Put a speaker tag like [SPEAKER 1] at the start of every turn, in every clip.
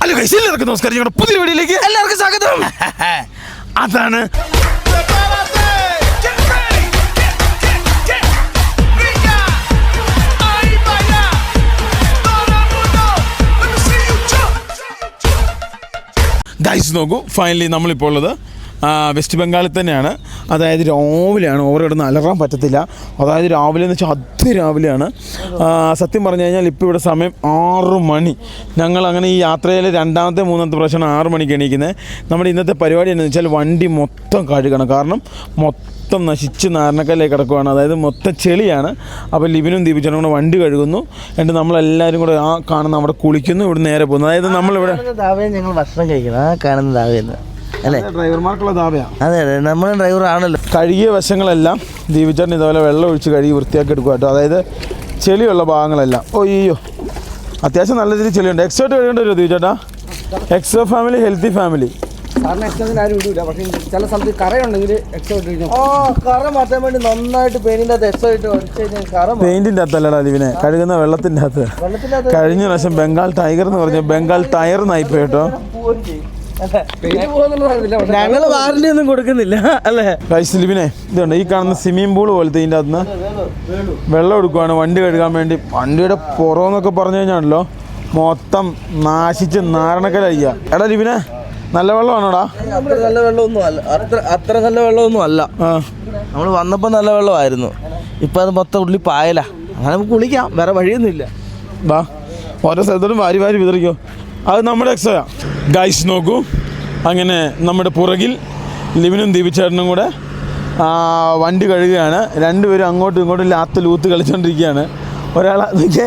[SPEAKER 1] അല്ല എല്ലാവർക്കും നമസ്കാരം. ഞങ്ങളുടെ പുതിയ വീഡിയോയിലേക്ക് എല്ലാവർക്കും സ്വാഗതം. അതാണ് ഗൈസ് നോക്കൂ ഫൈനലി നമ്മളിപ്പോൾ ഉള്ളത് വെസ്റ്റ് ബംഗാളിൽ തന്നെയാണ്. അതായത് രാവിലെയാണ് ഓവർ കിടന്ന് അലറാൻ പറ്റത്തില്ല. അതായത് രാവിലെ എന്ന് വെച്ചാൽ അതിരാവിലെയാണ് രാവിലെയാണ്. സത്യം പറഞ്ഞു കഴിഞ്ഞാൽ ഇപ്പോൾ ഇവിടെ സമയം ആറു മണി. ഞങ്ങൾ അങ്ങനെ ഈ യാത്രയിൽ രണ്ടാമത്തെ മൂന്നാമത്തെ പ്രാവശ്യമാണ് ആറ് മണിക്ക് എണീക്കുന്നത്. നമ്മുടെ ഇന്നത്തെ പരിപാടി എന്ന് വെച്ചാൽ വണ്ടി മൊത്തം കഴുകണം. കാരണം മൊത്തം നശിച്ച് നാരണക്കല്ലേക്ക് കിടക്കുവാണ്. അതായത് മൊത്തം ചെളിയാണ്. അപ്പോൾ ലിബിനും ദീപിച്ചനും കൂടെ വണ്ടി കഴുകുന്നു. എന്നിട്ട് നമ്മളെല്ലാവരും കൂടെ ആ കാണുന്ന അവിടെ കുളിക്കുന്നു. ഇവിടെ നേരെ പോകുന്നു. അതായത് നമ്മളിവിടെ
[SPEAKER 2] ഞങ്ങൾ ഭക്ഷണം കഴിക്കണം. ആ കാണുന്ന ദാവയെന്ന് അല്ലേ?
[SPEAKER 1] ഡ്രൈവർമാർക്കുള്ള താപയാണ്
[SPEAKER 2] അതെ അതെ നമ്മൾ ഡ്രൈവർ ആണല്ലോ.
[SPEAKER 1] കഴുകിയ വശങ്ങളെല്ലാം ദീപിച്ചേട്ടൻ ഇതുപോലെ വെള്ളം ഒഴിച്ച് കഴുകി വൃത്തിയാക്കി എടുക്കുക കേട്ടോ. അതായത് ചെളിയുള്ള ഭാഗങ്ങളെല്ലാം. ഓ അയ്യോ അത്യാവശ്യം നല്ല രീതിയിൽ ചെളിയുണ്ട്. എക്സോട്ട് കഴുകേണ്ടി വരുമോ ദീപിച്ചേട്ടാ എക്സോ ഫാമിലി ഹെൽത്തി ഫാമിലി
[SPEAKER 3] സാറിന് എക്സോസിന് ആരും ഇടില്ല പക്ഷേ ചില സ്ഥലത്ത് കറയുണ്ടെങ്കിൽ എക്സ്ട്രാ ഇട്ട് കഴിഞ്ഞാൽ
[SPEAKER 2] ആ കറ മാറ്റാൻ വേണ്ടി നന്നായിട്ട് പെയിന്റിന്റെ അത് എക്സ്ട്രാ ഇട്ട് ഒഴിച്ച് കഴിഞ്ഞാൽ കറ മാറും.
[SPEAKER 1] അകത്തല്ലടാ ലിവിനെ കഴുകുന്ന വെള്ളത്തിന്റെ അകത്ത്. കഴിഞ്ഞ പ്രാവശ്യം ബംഗാൾ ടൈഗർ എന്ന് പറഞ്ഞ ബംഗാൾ ടയർ നായിപ്പോയി കേട്ടോ.
[SPEAKER 2] ഞങ്ങൾ വാറന്റി ഒന്നും കൊടുക്കുന്നില്ല അല്ലേ?
[SPEAKER 1] ലിവിനെ ഇതുണ്ട് ഈ കാണുന്ന സ്വിമ്മിംഗ് പൂൾ പോലത്തെ ഇതിന്റെ അകത്ത് വെള്ളം എടുക്കുവാണ് വണ്ടി കഴുകാൻ വേണ്ടി. വണ്ടിയുടെ പുറമെന്നൊക്കെ പറഞ്ഞു കഴിഞ്ഞാണല്ലോ മൊത്തം നാശിച്ച് നാരണക്കലയ്യ എടാ ലിബിനെ നല്ല വെള്ളമാണോടാ?
[SPEAKER 2] നല്ല വെള്ളമൊന്നും അല്ല അത്ര അത്ര നല്ല വെള്ളമൊന്നും അല്ല. നമ്മൾ വന്നപ്പോൾ നല്ല വെള്ളമായിരുന്നു. ഇപ്പൊ അത് മൊത്തം ഉള്ളി പായല. അങ്ങനെ നമുക്ക് കുളിക്കാം വേറെ വഴിയൊന്നുമില്ല.
[SPEAKER 1] വാ ഓരോ സ്ഥലത്തോട്ടും വാരി വാരി വിതറിക്കോ. അത് നമ്മുടെ എക്സ്ട്രാ ഗൈസ് നോക്കൂ. അങ്ങനെ നമ്മുടെ പുറകിൽ ലിവിനും ദീപിച്ചേട്ടനും കൂടെ വണ്ടി കഴുകുകയാണ്. രണ്ടുപേരും അങ്ങോട്ടും ഇങ്ങോട്ടും ലാത്ത് ലൂത്ത് കളിച്ചുകൊണ്ടിരിക്കുകയാണ് ഒരാൾ അതൊക്കെ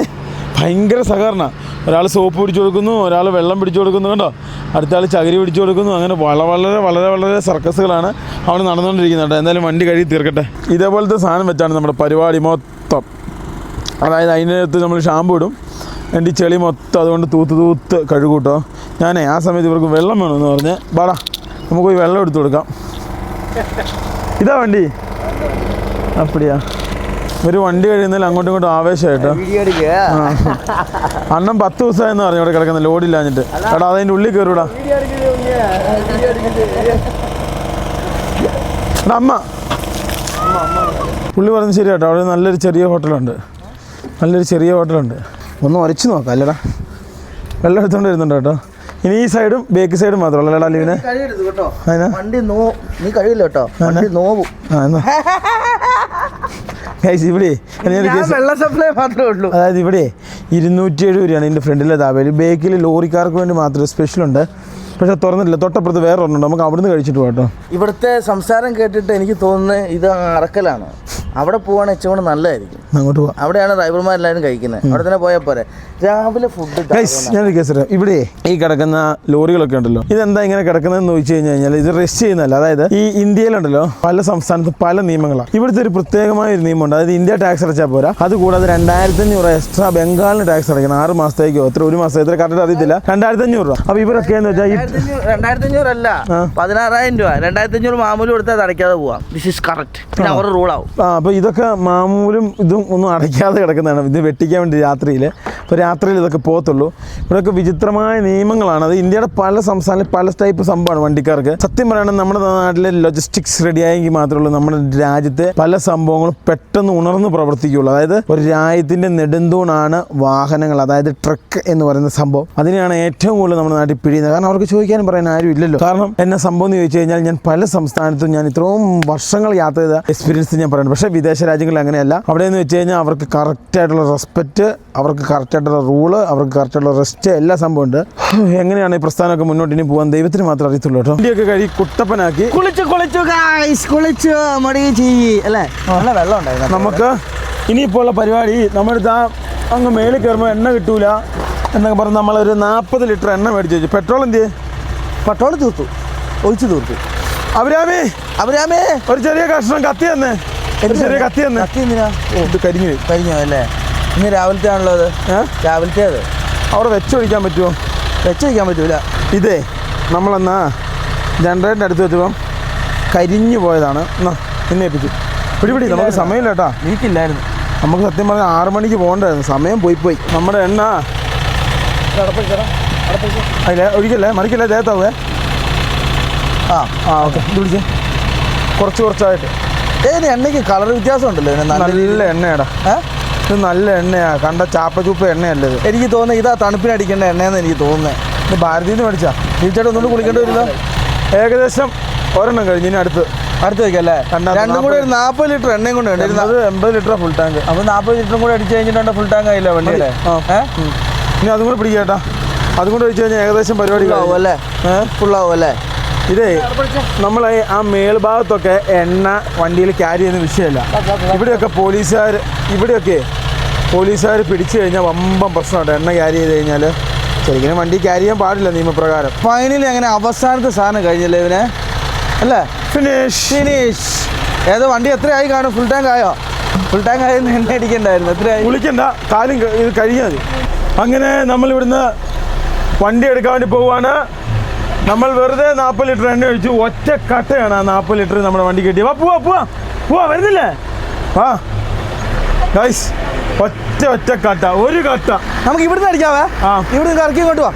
[SPEAKER 1] ഭയങ്കര സഹകരണ. ഒരാൾ സോപ്പ് പിടിച്ചു കൊടുക്കുന്നു ഒരാൾ വെള്ളം പിടിച്ചു കൊടുക്കുന്നു കണ്ടോ? അടുത്ത ആൾ ചകിരി പിടിച്ചു കൊടുക്കുന്നു. അങ്ങനെ വളരെ വളരെ വളരെ വളരെ സർക്കസുകളാണ് അവിടെ നടന്നുകൊണ്ടിരിക്കുന്നത് കേട്ടോ. എന്തായാലും വണ്ടി കഴുകി തീർക്കട്ടെ. ഇതേപോലത്തെ സാധനം വെച്ചാണ് നമ്മുടെ പരിപാടി മൊത്തം. അതായത് അതിനകത്ത് നമ്മൾ ഷാമ്പു ഇടും. എന്റെ ഈ ചെളി മൊത്തം അതുകൊണ്ട് തൂത്ത് തൂത്ത് കഴുകൂട്ടോ ഞാനേ ആ സമയത്ത് ഇവർക്ക് വെള്ളം വേണമെന്ന് പറഞ്ഞ് ബാടാ നമുക്ക് പോയി വെള്ളം എടുത്തു കൊടുക്കാം. ഇതാ വണ്ടി. അപ്പടിയാ. ഒരു വണ്ടി കഴിയുന്നതിൽ അങ്ങോട്ടും ഇങ്ങോട്ടും ആവേശമായിട്ടോ അണ്ണം അണ്ണൻ പത്ത് ദിവസമായെന്ന് പറഞ്ഞു ഇവിടെ കിടക്കുന്ന ലോഡില്ലാഞ്ഞിട്ട് എടാ അതിന്റെ ഉള്ളിൽ കയറൂടാ. അമ്മ. പുള്ളി പറഞ്ഞ് ശരി കേട്ടോ അവിടെ നല്ലൊരു ചെറിയ ഹോട്ടലുണ്ട്. നല്ലൊരു ചെറിയ ഹോട്ടലുണ്ട്. ഒന്ന് ഉരച്ച് നോക്കാം അല്ലടാ. വെള്ളം എടുത്തോണ്ട് വരുന്നുണ്ട് കേട്ടോ. ഇനി ഈ സൈഡും ബേക്ക് സൈഡും മാത്രമല്ല അല്ലടാ ലീവിന്?
[SPEAKER 2] വണ്ടി നോ നീ കഴിയില്ല കേട്ടോ. വണ്ടി നോവും.
[SPEAKER 1] ഇവിടെ അതായത് ഇവിടെ ഇരുന്നൂറ്റി എഴുപത് രൂപയാണ് ഇതിന്റെ ഫ്രണ്ടിലെ താപേര് ബേക്കിൽ ലോറിക്കാർക്ക് വേണ്ടി മാത്രം സ്പെഷ്യൽ ഉണ്ട്. പക്ഷെ തുറന്നിട്ടില്ല. തൊട്ടപ്പുറത്ത് വേറെ ഒരെണ്ണം നമുക്ക് അവിടുന്ന് കഴിച്ചിട്ട് പോകട്ടോ
[SPEAKER 2] ഇവിടുത്തെ സംസാരം കേട്ടിട്ട് എനിക്ക് തോന്നുന്നത് ഇത് അറക്കലാണ്. അവിടെ പോവാണ് ഇച്ചുകൊണ്ട് കൂടെ നല്ലതായിരിക്കും.
[SPEAKER 1] അങ്ങോട്ട് പോവാം.
[SPEAKER 2] അവിടെയാണ് ഡ്രൈവർമാരെല്ലാവരും കഴിക്കുന്നത് അവിടെ തന്നെ പോയാൽ പോരെ. രാവിലെ ഫുഡ്
[SPEAKER 1] ഞാൻ ഞാനൊരു കേസ് ഇവിടെ ഈ കിടക്കുന്ന ലോറികളൊക്കെ ഉണ്ടല്ലോ. ഇതെന്താ ഇങ്ങനെ കിടക്കുന്നതെന്ന് ചോദിച്ചു കഴിഞ്ഞു കഴിഞ്ഞാൽ ഇത് റെസ്റ്റ് ചെയ്യുന്നതല്ല. അതായത് ഈ ഇന്ത്യയിലുണ്ടല്ലോ പല സംസ്ഥാനത്ത് പല നിയമങ്ങളാണ് ഇവിടുത്തെ ഒരു പ്രത്യേകമായ ഒരു നിയമമുണ്ട്. അതായത് ഇന്ത്യ ടാക്സ് അടച്ചാൽ പോരാ. അതുകൂടാതെ രണ്ടായിരത്തി അഞ്ഞൂറ് എക്സ്ട്രാ ബംഗാളിന് ടാക്സ് അടയ്ക്കണം ആറ് മാസത്തേക്കോ എത്ര ഒരു മാസം എത്ര കറക്റ്റ് അറിയത്തില്ല. രണ്ടായിരത്തി അഞ്ഞൂറ് രൂപ. അപ്പൊ ഇവരൊക്കെ എന്ന് വെച്ചാൽ
[SPEAKER 2] രണ്ടായിരത്തി അഞ്ഞൂറല്ല പതിനാറായിരം രൂപ. രണ്ടായിരത്തി അഞ്ഞൂറ് മാമൂൽ കൊടുത്താൽ അടയ്ക്കാതെ പോവാം. ദിസ് ഇസ് കറക്റ്റ് പിന്നെ അവർ റൂൾ ആവും.
[SPEAKER 1] അപ്പോൾ ഇതൊക്കെ മാമൂലും ഇതും ഒന്നും അടയ്ക്കാതെ കിടക്കുന്നതാണ്. ഇത് വെട്ടിക്കാൻ വേണ്ടി രാത്രിയിൽ അപ്പോൾ രാത്രിയിൽ ഇതൊക്കെ പോകത്തുള്ളൂ. ഇവിടെയൊക്കെ വിചിത്രമായ നിയമങ്ങളാണ്. അത് ഇന്ത്യയുടെ പല സംസ്ഥാനങ്ങളിൽ പല ടൈപ്പ് സംഭവമാണ് വണ്ടിക്കാർക്ക്. സത്യം പറയുകയാണെങ്കിൽ നമ്മുടെ നാട്ടിലെ ലോജിസ്റ്റിക്സ് റെഡിയായെങ്കിൽ മാത്രമേ ഉള്ളൂ. നമ്മുടെ രാജ്യത്തെ പല സംഭവങ്ങളും പെട്ടെന്ന് ഉണർന്ന് പ്രവർത്തിക്കുകയുള്ളൂ. അതായത് ഒരു രാജ്യത്തിന്റെ നെടുന്തൂണാണ് വാഹനങ്ങൾ അതായത് ട്രക്ക് എന്ന് പറയുന്ന സംഭവം. അതിനെയാണ് ഏറ്റവും കൂടുതൽ നമ്മുടെ നാട്ടിൽ പിഴിയുന്നത് കാരണം അവർക്ക് ചോദിക്കാനും പറയാൻ ആരും ഇല്ലല്ലോ കാരണം എന്നെ സംഭവം എന്ന് ചോദിച്ചു കഴിഞ്ഞാൽ ഞാൻ പല സംസ്ഥാനത്തും ഞാൻ ഇത്രയും വർഷങ്ങൾ യാത്ര ചെയ്ത എക്സ്പീരിയൻസ് ഞാൻ പറയുന്നത് പക്ഷേ വിദേശ രാജ്യങ്ങളിൽ അങ്ങനെയല്ല. അവിടെ എന്ന് വെച്ച് കഴിഞ്ഞാൽ അവർക്ക് കറക്റ്റായിട്ടുള്ള റെസ്പെക്റ്റ് അവർക്ക് കറക്റ്റായിട്ടുള്ള റൂൾ അവർക്ക് കറക്റ്റായിട്ടുള്ള റെസ്റ്റ് എല്ലാ സംഭവം ഉണ്ട്. എങ്ങനെയാണ് ഈ പ്രസ്ഥാനമൊക്കെ മുന്നോട്ട് ഇനി പോകാൻ? ദൈവത്തിന് മാത്രമേ അറിയത്തുള്ളൂ കേട്ടോ. ഒക്കെ കഴുകി കുട്ടപ്പനാക്കി.
[SPEAKER 2] കുളിച്ചു കുളിച്ചു കുളിച്ചു മടി ചെയ്യ് അല്ലേ? നല്ല വെള്ളം ഉണ്ടായിരുന്നു.
[SPEAKER 1] നമുക്ക് ഇനിയിപ്പോൾ ഉള്ള പരിപാടി നമ്മുടെ ആ അങ്ങ് മേളിൽ കയറുമ്പോൾ എണ്ണ കിട്ടൂല എന്നൊക്കെ പറഞ്ഞ് നമ്മളൊരു നാൽപ്പത് ലിറ്റർ എണ്ണ മേടിച്ച് വെച്ചു. പെട്രോൾ എന്ത്
[SPEAKER 2] പെട്രോൾ തീർത്തു. ഒഴിച്ചു തീർത്തു.
[SPEAKER 1] അവരാമേ
[SPEAKER 2] അവരാമേ
[SPEAKER 1] ഒരു ചെറിയ കഷ്ണം കത്തി തന്നെ. കത്തി
[SPEAKER 2] കത്തി എന്തിനാ?
[SPEAKER 1] ഇത് കരിഞ്ഞു പോയി.
[SPEAKER 2] കഴിഞ്ഞോ അല്ലേ ഇന്ന് രാവിലത്തെ ആണല്ലോ അത് രാവിലത്തെ അത്.
[SPEAKER 1] അവിടെ വെച്ചൊഴിക്കാൻ പറ്റുമോ?
[SPEAKER 2] വെച്ചൊഴിക്കാൻ പറ്റൂല.
[SPEAKER 1] ഇതേ നമ്മളെന്നാ ജനറേറ്ററിന്റെ അടുത്ത് വെച്ചപ്പം കരിഞ്ഞു പോയതാണ്. എന്നെ ഏൽപ്പിച്ചു. പിടി പിടി നമുക്ക് സമയമില്ല കേട്ടാ.
[SPEAKER 2] എനിക്കില്ലായിരുന്നു.
[SPEAKER 1] നമുക്ക് സത്യം പറഞ്ഞാൽ ആറ് മണിക്ക് പോകണ്ടായിരുന്നു. സമയം പോയി പോയി. നമ്മുടെ എണ്ണ. അല്ല ഒഴിക്കല്ലേ? മറിക്കല്ലേ? ദേഹത്താവേ?
[SPEAKER 2] ആ.
[SPEAKER 1] ആ ഓക്കെ. ഇത് പിടിച്ചേ. കുറച്ച് കുറച്ചായിട്ട്.
[SPEAKER 2] ഏത് എണ്ണയ്ക്ക് കളർ വ്യത്യാസം ഉണ്ടല്ലോ നല്ല
[SPEAKER 1] എണ്ണയാടാ. ഇത് നല്ല എണ്ണയാ. കണ്ട ചാപ്പ ചൂപ്പ എണ്ണയല്ലേ ഇത്?
[SPEAKER 2] എനിക്ക് തോന്നുന്നത് ഇതാ തണുപ്പിനടിക്കേണ്ട എണ്ണയെന്ന് എനിക്ക് തോന്നുന്നത്
[SPEAKER 1] ഇത് ഭാരതിയിൽ നിന്ന് മേടിച്ചാ.
[SPEAKER 2] തീർച്ചയായിട്ടും ഒന്നുകൂടി കുളിക്കേണ്ടി വരില്ല
[SPEAKER 1] ഏകദേശം ഒരെണ്ണം കഴിഞ്ഞ് ഇനി അടുത്ത്.
[SPEAKER 2] അടുത്ത് വെക്കല്ലേ രണ്ടും കൂടെ ഒരു നാൽപ്പത് ലിറ്റർ എണ്ണയും കൊണ്ട് വേണ്ടി
[SPEAKER 1] എൺപത് എൺപത് ലിറ്റർ ഫുൾ ടാങ്ക്
[SPEAKER 2] അപ്പോൾ നാൽപ്പത് ലിറ്ററും കൂടെ അടിച്ച് കഴിഞ്ഞിട്ടുണ്ട് ഫുൾ ടാങ്ക് ആയില്ല
[SPEAKER 1] വണ്ടി?
[SPEAKER 2] അല്ലേ
[SPEAKER 1] ഇനി അതും കൂടെ പിടിക്കേട്ടാ അതും കൂടെ വെച്ച് കഴിഞ്ഞാൽ ഏകദേശം പരിപാടി ആവും
[SPEAKER 2] അല്ലേ
[SPEAKER 1] ഫുൾ
[SPEAKER 2] ഫുള്ളാവും അല്ലേ
[SPEAKER 1] ഇതേ നമ്മളെ ആ മേൽഭാഗത്തൊക്കെ എണ്ണ വണ്ടിയിൽ ക്യാരി ചെയ്യുന്ന വിഷയമല്ല. ഇവിടെയൊക്കെ പോലീസുകാർ ഇവിടെയൊക്കെ പോലീസുകാർ പിടിച്ചു കഴിഞ്ഞാൽ വമ്പം പ്രശ്നമുണ്ട് എണ്ണ ക്യാരി ചെയ്ത് കഴിഞ്ഞാൽ ശരിക്കും വണ്ടി ക്യാരി ചെയ്യാൻ പാടില്ല നിയമപ്രകാരം.
[SPEAKER 2] ഫൈനലി അങ്ങനെ അവസാനത്തെ സാധനം കഴിഞ്ഞല്ലേ ഇവനെ? അല്ലേ?
[SPEAKER 1] ഫിനിഷ്
[SPEAKER 2] ഫിനിഷ് ഏതോ വണ്ടി എത്രയായി കാണും? ഫുൾ ടാങ്ക് ആയോ? ഫുൾ ടാങ്ക് ആയെന്ന് എണ്ണ അടിക്കണ്ടായിരുന്നു. എത്രയായി?
[SPEAKER 1] വിളിക്കണ്ട കാലും ഇത് കഴിഞ്ഞാൽ മതി. അങ്ങനെ നമ്മൾ ഇവിടുന്ന് വണ്ടി എടുക്കാൻ വേണ്ടി പോവുകയാണ് നമ്മൾ വെറുതെ നാൽപ്പത് ലിറ്റർ എണ്ണ ഒഴിച്ചു ഒറ്റ കട്ടയാണ് ആ നാൽപ്പത് ലിറ്റർ നമ്മുടെ വണ്ടി കിട്ടിയത്. വാ പോവാ പോവാ പോവാ വരുന്നില്ലേ? ആ. ഗൈസ് ഒറ്റ ഒറ്റ കട്ട ഒരു കട്ട.
[SPEAKER 2] നമുക്ക് ഇവിടുന്ന് അടിക്കാവേ?
[SPEAKER 1] ആ.
[SPEAKER 2] ഇവിടുന്ന് കറക്കി ഇങ്ങോട്ട് വാ.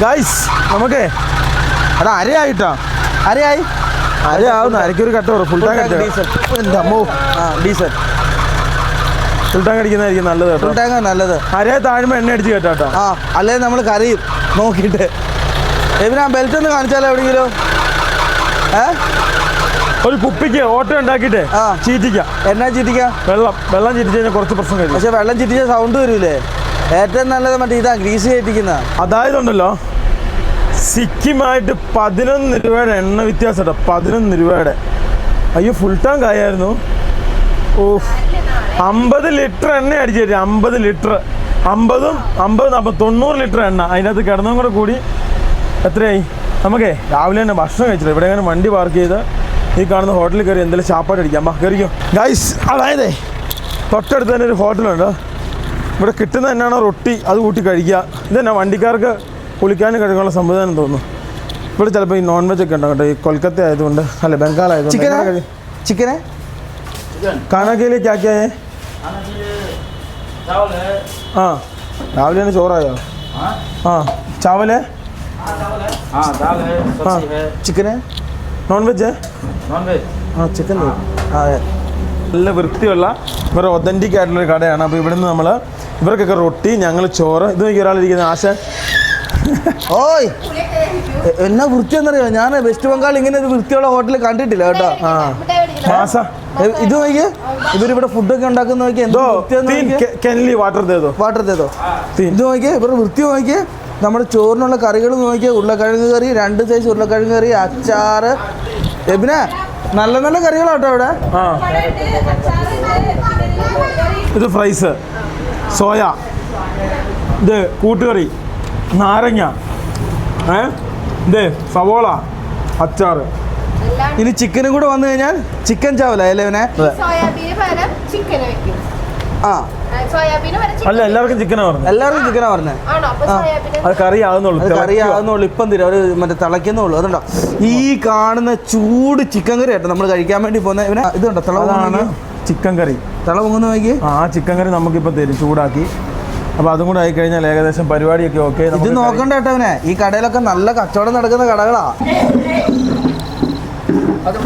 [SPEAKER 1] ഗൈസ് നമുക്കേ അത് അരയായിട്ടാ.
[SPEAKER 2] അരയായി?
[SPEAKER 1] അരയാവുന്ന അരയ്ക്കൊരു കട്ടോ ഫുൾ ടാങ്ക്
[SPEAKER 2] ആ ഡീസൽ
[SPEAKER 1] ഫുൾ ടാങ്ക് അടിക്കുന്നതായിരിക്കും നല്ലത്
[SPEAKER 2] ഫുൾ ടാങ്ക് നല്ലത്.
[SPEAKER 1] അരയെ താഴ്മ എണ്ണ അടിച്ച് കേട്ടോ
[SPEAKER 2] ആ അല്ലേ നമ്മൾ കറിയും നോക്കിയിട്ട്. എബിനാ ബെൽറ്റ് ഒന്ന് കാണിച്ചാലോ എവിടെയെങ്കിലും? ഏ?
[SPEAKER 1] ഒരു കുപ്പിക്ക് ഓട്ടം ഉണ്ടാക്കിയിട്ട്
[SPEAKER 2] ആ.
[SPEAKER 1] ചീറ്റിക്കാം.
[SPEAKER 2] എന്നാ ചീറ്റിക്കാം?
[SPEAKER 1] വെള്ളം വെള്ളം ചീറ്റിച്ച് കഴിഞ്ഞാൽ കുറച്ച് പ്രശ്നം കഴിയും.
[SPEAKER 2] പക്ഷെ വെള്ളം ചിറ്റിച്ച സൗണ്ട് വരൂലേ? ഏറ്റവും നല്ലത് മറ്റേ ഇതാ ഗ്രീസ് കയറ്റിക്കുന്ന
[SPEAKER 1] അതായതുണ്ടല്ലോ സിക്കിമായിട്ട് പതിനൊന്ന് രൂപയുടെ എണ്ണ വ്യത്യാസം കേട്ടോ പതിനൊന്ന് രൂപയുടെ. അയ്യോ ഫുൾ ടാങ്ക് ആയായിരുന്നു. ഓ അമ്പത് ലിറ്റർ എണ്ണ അടിച്ചു തരും അമ്പത് ലിറ്റർ. അമ്പതും അമ്പത് അപ്പം തൊണ്ണൂറ് ലിറ്റർ എണ്ണ. അതിനകത്ത് കിടന്നും കൂടെ കൂടി എത്രയായി? നമുക്കേ രാവിലെ തന്നെ ഭക്ഷണം കഴിച്ചില്ല ഇവിടെ എങ്ങനെ വണ്ടി പാർക്ക് ചെയ്ത് ഈ കാണുന്ന ഹോട്ടലിൽ കയറി എന്തെങ്കിലും ചാപ്പാട് അടിക്കാം. അമ്മ കയറിക്കോ. ഗൈസ് അതായതേ തൊട്ടടുത്ത് തന്നെ ഒരു ഹോട്ടലുണ്ട് ഇവിടെ കിട്ടുന്ന തന്നെയാണ് റൊട്ടി? അത് കൂട്ടി കഴിക്കുക. ഇത് തന്നെ വണ്ടിക്കാർക്ക് കുളിക്കാനും കഴിക്കാനുള്ള സംവിധാനം തോന്നുന്നു. ഇവിടെ ചിലപ്പോൾ ഈ നോൺ വെജ് ഒക്കെ ഉണ്ടാവും കേട്ടോ ഈ കൊൽക്കത്ത ആയതുകൊണ്ട് അല്ല ബംഗാൾ ആയതുകൊണ്ട്
[SPEAKER 2] ചിക്കനെ?
[SPEAKER 1] കാനാക്കയിലെ ക്യാക്കിയായേ? ആ. തന്നെ ചോറായോ? ആ. ചാവൽ?
[SPEAKER 2] ചിക്കനെ?
[SPEAKER 1] നോൺ വെജ്
[SPEAKER 2] ആ ചിക്കൻ ആ
[SPEAKER 1] നല്ല വൃത്തിയുള്ള ഇവരുടെ ഒതന്റിക് ആയിട്ടുള്ളൊരു കടയാണ്. അപ്പോൾ ഇവിടുന്ന് നമ്മൾ ഇവർക്കൊക്കെ റൊട്ടി ഞങ്ങൾ ചോറ്. ഇത് നോക്കി ഒരാളിരിക്കുന്ന ആശ.
[SPEAKER 2] ഓയ് എന്നാ വൃത്തിയെന്നറിയോ ഞാൻ വെസ്റ്റ് ബംഗാൾ ഇങ്ങനെ ഒരു വൃത്തിയുള്ള ഹോട്ടലിൽ കണ്ടിട്ടില്ല കേട്ടോ.
[SPEAKER 1] ആ. മാസ.
[SPEAKER 2] ഇത് നോക്കി ഇവരിവിടെ ഫുഡൊക്കെ ഉണ്ടാക്കുന്ന നോക്കി എന്തോ
[SPEAKER 1] കെനലി വാട്ടർ തേതോ
[SPEAKER 2] വാട്ടർ തേതോ ഇത് നോക്കി ഇവർ വൃത്തി നോക്കി നമ്മുടെ ചോറിനുള്ള കറികൾ നോക്കിയാൽ ഉരുളക്കിഴങ്ങ് കറി രണ്ട് സൈസ് ഉരുളക്കിഴങ്ങ് കറി അച്ചാറ്. എബിനെ നല്ല നല്ല കറികളാട്ടോ അവിടെ.
[SPEAKER 1] ആ. ഇത് ഫ്രൈസ്. സോയ. ഇത് കൂട്ടുകറി. നാരങ്ങ. ഏ? ഇത് സവോള. അച്ചാർ
[SPEAKER 2] ഇനി ചിക്കനും കൂടെ വന്നു കഴിഞ്ഞാൽ ചിക്കൻ ചാവല അല്ലേ ഇവനെ? ആ.
[SPEAKER 1] അല്ല എല്ലാവർക്കും ചിക്കനാ പറഞ്ഞത്
[SPEAKER 2] എല്ലാവർക്കും ചിക്കനാ
[SPEAKER 4] പറഞ്ഞത്
[SPEAKER 1] അത് കറി ആകുന്നുള്ളൂ
[SPEAKER 2] അത് കറിയാകുന്നുള്ളൂ ഇപ്പം തരും. അവർ മറ്റേ തിളയ്ക്കുന്നുള്ളൂ അതുണ്ടോ? ഈ കാണുന്ന ചൂട് ചിക്കൻ കറി ആയിട്ട് നമ്മൾ കഴിക്കാൻ വേണ്ടി പോകുന്ന ഇവനെ. ഇതുണ്ടോ?
[SPEAKER 1] തിളവാണ് ചിക്കൻ കറി
[SPEAKER 2] തിള പൊങ്ങുന്ന നോക്കി
[SPEAKER 1] ആ ചിക്കൻ കറി നമുക്കിപ്പോൾ തരും ചൂടാക്കി. അപ്പൊ അതും കൂടെ ആയിക്കഴിഞ്ഞാൽ ഏകദേശം പരിപാടിയൊക്കെ ഓക്കെ
[SPEAKER 2] ഇത് നോക്കണ്ട കേട്ടവനെ ഈ കടയിലൊക്കെ നല്ല കച്ചവടം നടക്കുന്ന കടകളാ.
[SPEAKER 3] അത്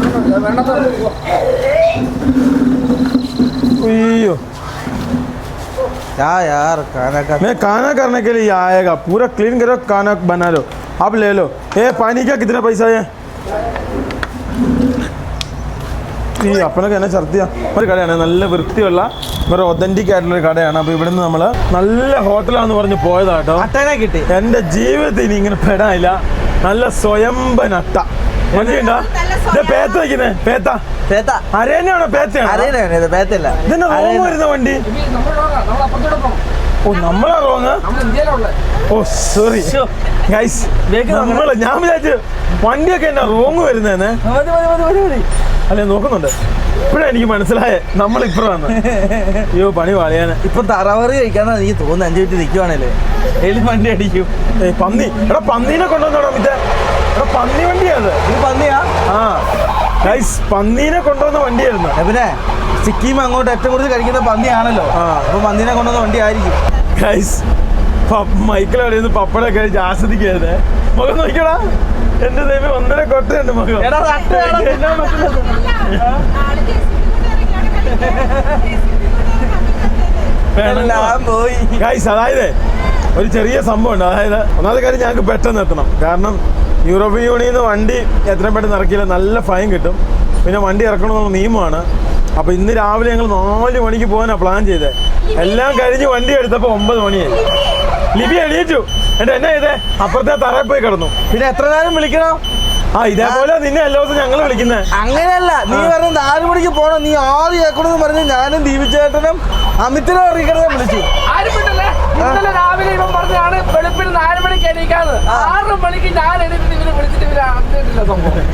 [SPEAKER 3] ഇവിടെ വേണ്ടാത്ത
[SPEAKER 1] अय्यो
[SPEAKER 2] യാ യാർ കാനക്ക
[SPEAKER 1] मैं खाना करने के लिए यहाँ आएगा पूरा क्लीन करो खाना बना लो आप ले लो ए पानी का कितना पैसा है ഈ അപ്പനൊക്കെ എന്നെ ഛർദിയ ഒരു കടയാണ് നല്ല വൃത്തിയുള്ള ഒരു ഒതൻറ്റിക് ആയിട്ടുള്ള ഒരു കടയാണ് അപ്പോൾ ഇവിടുന്ന് നമ്മൾ നല്ല ഹോട്ടലാന്ന് പറഞ്ഞ് പോയതാട്ടോ
[SPEAKER 2] അട്ടനെ കിട്ടി
[SPEAKER 1] എൻ്റെ ജീവിതത്തിൽ ഇനി ഇങ്ങനെ പെടാനില്ല നല്ല സ്വയംബൻ ഇത് പേത്ത വയ്ക്കുന്നേ പേത്ത?
[SPEAKER 2] പേത്ത.
[SPEAKER 1] അരേനാണോ പേത്തയാണോ?
[SPEAKER 2] അറിയണേ ഇത് പേത്തല്ല
[SPEAKER 1] ഇതെന്നെ റോങ് വരുന്ന വണ്ടി?
[SPEAKER 3] നമ്മൾ നമ്മൾ അപ്പുറത്തോടെ
[SPEAKER 1] ഓ നമ്മളാ റോങ്? ഓ സോറി. ഗൈസ് നമ്മൾ ഞാൻ വിചാരിച്ചു വണ്ടിയൊക്കെ എന്നാ റോങ് വരുന്നേന്ന്? അല്ല നോക്കുന്നുണ്ട്. ഇപ്പഴാ എനിക്ക് മനസ്സിലായേ. നമ്മൾ ഇപ്പഴാണ് അയ്യോ പണി വാളിയാന്
[SPEAKER 2] ഇപ്പൊ തറവറി കഴിക്കാന്നാ എനിക്ക് തോന്നുന്നു. അഞ്ചു മിനിറ്റ് നിൽക്കുവാണല്ലേ എലി വണ്ടി അടിക്കും.
[SPEAKER 1] പന്നി. എടാ പന്നീനെ കൊണ്ടുവന്നോടാ മിറ്റേ. പന്നി വണ്ടിയാണ്
[SPEAKER 2] ഇത് പന്നിയാ?
[SPEAKER 1] ആ. ഗൈസ് പന്നീനെ കൊണ്ടുവന്ന വണ്ടിയായിരുന്നു.
[SPEAKER 2] പിന്നെ സിക്കിം അങ്ങോട്ട് ഏറ്റവും കൂടുതൽ കഴിക്കുന്ന പന്നിയാണല്ലോ. അപ്പൊ പന്നിനെ കൊണ്ടുവന്ന വണ്ടി ആയിരിക്കും
[SPEAKER 1] ഗൈസ് മൈക്കിൾ അവിടെ നിന്ന് പപ്പട കഴിച്ച് ആസ്വദിക്കരുത് മുഖം നോക്കിയടാ. എന്റെ ദൈവം ഒന്നര കൊട്ടയുണ്ട്.
[SPEAKER 2] എല്ലാം പോയി.
[SPEAKER 1] ഗൈസ് അതായത് ഒരു ചെറിയ സംഭവം ഉണ്ട് അതായത് ഒന്നാമത്തെ കാര്യം ഞങ്ങൾക്ക് പെട്ടെന്ന് എത്തണം. കാരണം യൂറോപ്യൻ യൂണിയനിൽ വണ്ടി എത്രയും പെട്ടെന്ന് ഇറക്കിയില്ല നല്ല ഫൈൻ കിട്ടും. പിന്നെ വണ്ടി ഇറക്കണമെന്നുള്ള നിയമമാണ്. അപ്പോൾ ഇന്ന് രാവിലെ ഞങ്ങൾ നാല് മണിക്ക് പോകാനാണ് പ്ലാൻ ചെയ്തത് എല്ലാം കഴിഞ്ഞ് വണ്ടി എടുത്തപ്പോൾ ഒമ്പത് മണിയായി. ലിബി എണീറ്റു. എന്നിട്ട് എന്നാ ചെയ്തേ? അപ്പുറത്തെ തറയിൽ പോയി കിടന്നു.
[SPEAKER 2] പിന്നെ എത്ര നേരം വിളിക്കണം?
[SPEAKER 1] ആ ഇതേപോലെ നിന്നെ എല്ലാ ദിവസം ഞങ്ങൾ വിളിക്കുന്നത്
[SPEAKER 2] അങ്ങനെയല്ല നീ പറഞ്ഞ നാല് മണിക്ക് പോണം. നീ ആദ്യം കേൾക്കണമെന്ന് പറഞ്ഞ് ഞാനും ദീപിച്ചേട്ടനും അമിത്തിനെ അറിയിക്കണേ വിളിച്ചു.
[SPEAKER 3] ആരും വിട്ടല്ലേ ഇന്നലെ രാവിലെ ഇവൻ പറഞ്ഞാണ് വെളുപ്പിന് നാല് മണിക്ക് എണീക്കാന്ന്. ആറ് മണിക്ക് ഞാൻ എണീറ്റിട്ട് ഇവർ വിളിച്ചിട്ട് ഇവർ അറിഞ്ഞിട്ടില്ല സംഭവം.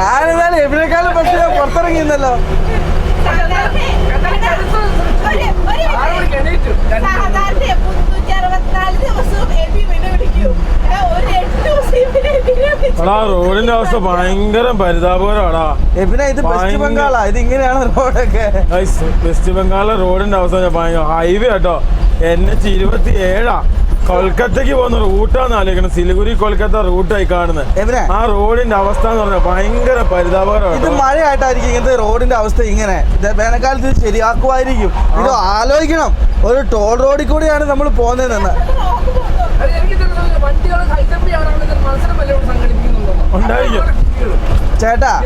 [SPEAKER 2] ഞാനെന്നാലും എവിടെക്കാളും പക്ഷേ പുറത്തിറങ്ങിയിരുന്നല്ലോ.
[SPEAKER 3] എണീറ്റു
[SPEAKER 4] സാധാരണ മുന്നൂറ്റി അറുപത്തിനാല് ദിവസവും എബി വിളിക്കൂ ഒരു എട്ട് ദിവസം
[SPEAKER 1] റോഡിന്റെ അവസ്ഥ ഭയങ്കര പരിതാപകരമാടാ.
[SPEAKER 2] പിന്നെ ഇത് വെസ്റ്റ് ബംഗാളാ ഇത് ഇങ്ങനെയാണ് റോഡൊക്കെ.
[SPEAKER 1] വെസ്റ്റ് ബംഗാളിലെ റോഡിന്റെ അവസ്ഥ ഹൈവേ കേട്ടോ എൻ എച്ച് ഇരുപത്തി ഏഴാ കൊൽക്കത്തക്ക് പോകുന്ന റൂട്ടാന്ന് ആലോചിക്കണം. സിലിഗുരി കൊൽക്കത്ത റൂട്ടായി കാണുന്നത്
[SPEAKER 2] എവിടെ?
[SPEAKER 1] ആ റോഡിന്റെ അവസ്ഥ എന്ന് പറഞ്ഞാൽ ഭയങ്കര പരിതാപകരമാണ്.
[SPEAKER 2] ഇത് മഴയായിട്ടായിരിക്കും ഇങ്ങനത്തെ റോഡിന്റെ അവസ്ഥ ഇങ്ങനെ. ഇത് വേനൽക്കാലത്ത് ഇത് ശരിയാക്കുമായിരിക്കും. ഇത് ആലോചിക്കണം. ഒരു ടോൾ റോഡിൽ കൂടിയാണ് നമ്മൾ പോകുന്നതെന്ന്.
[SPEAKER 1] ഉണ്ടായിരിക്കും.
[SPEAKER 2] ചേട്ടാ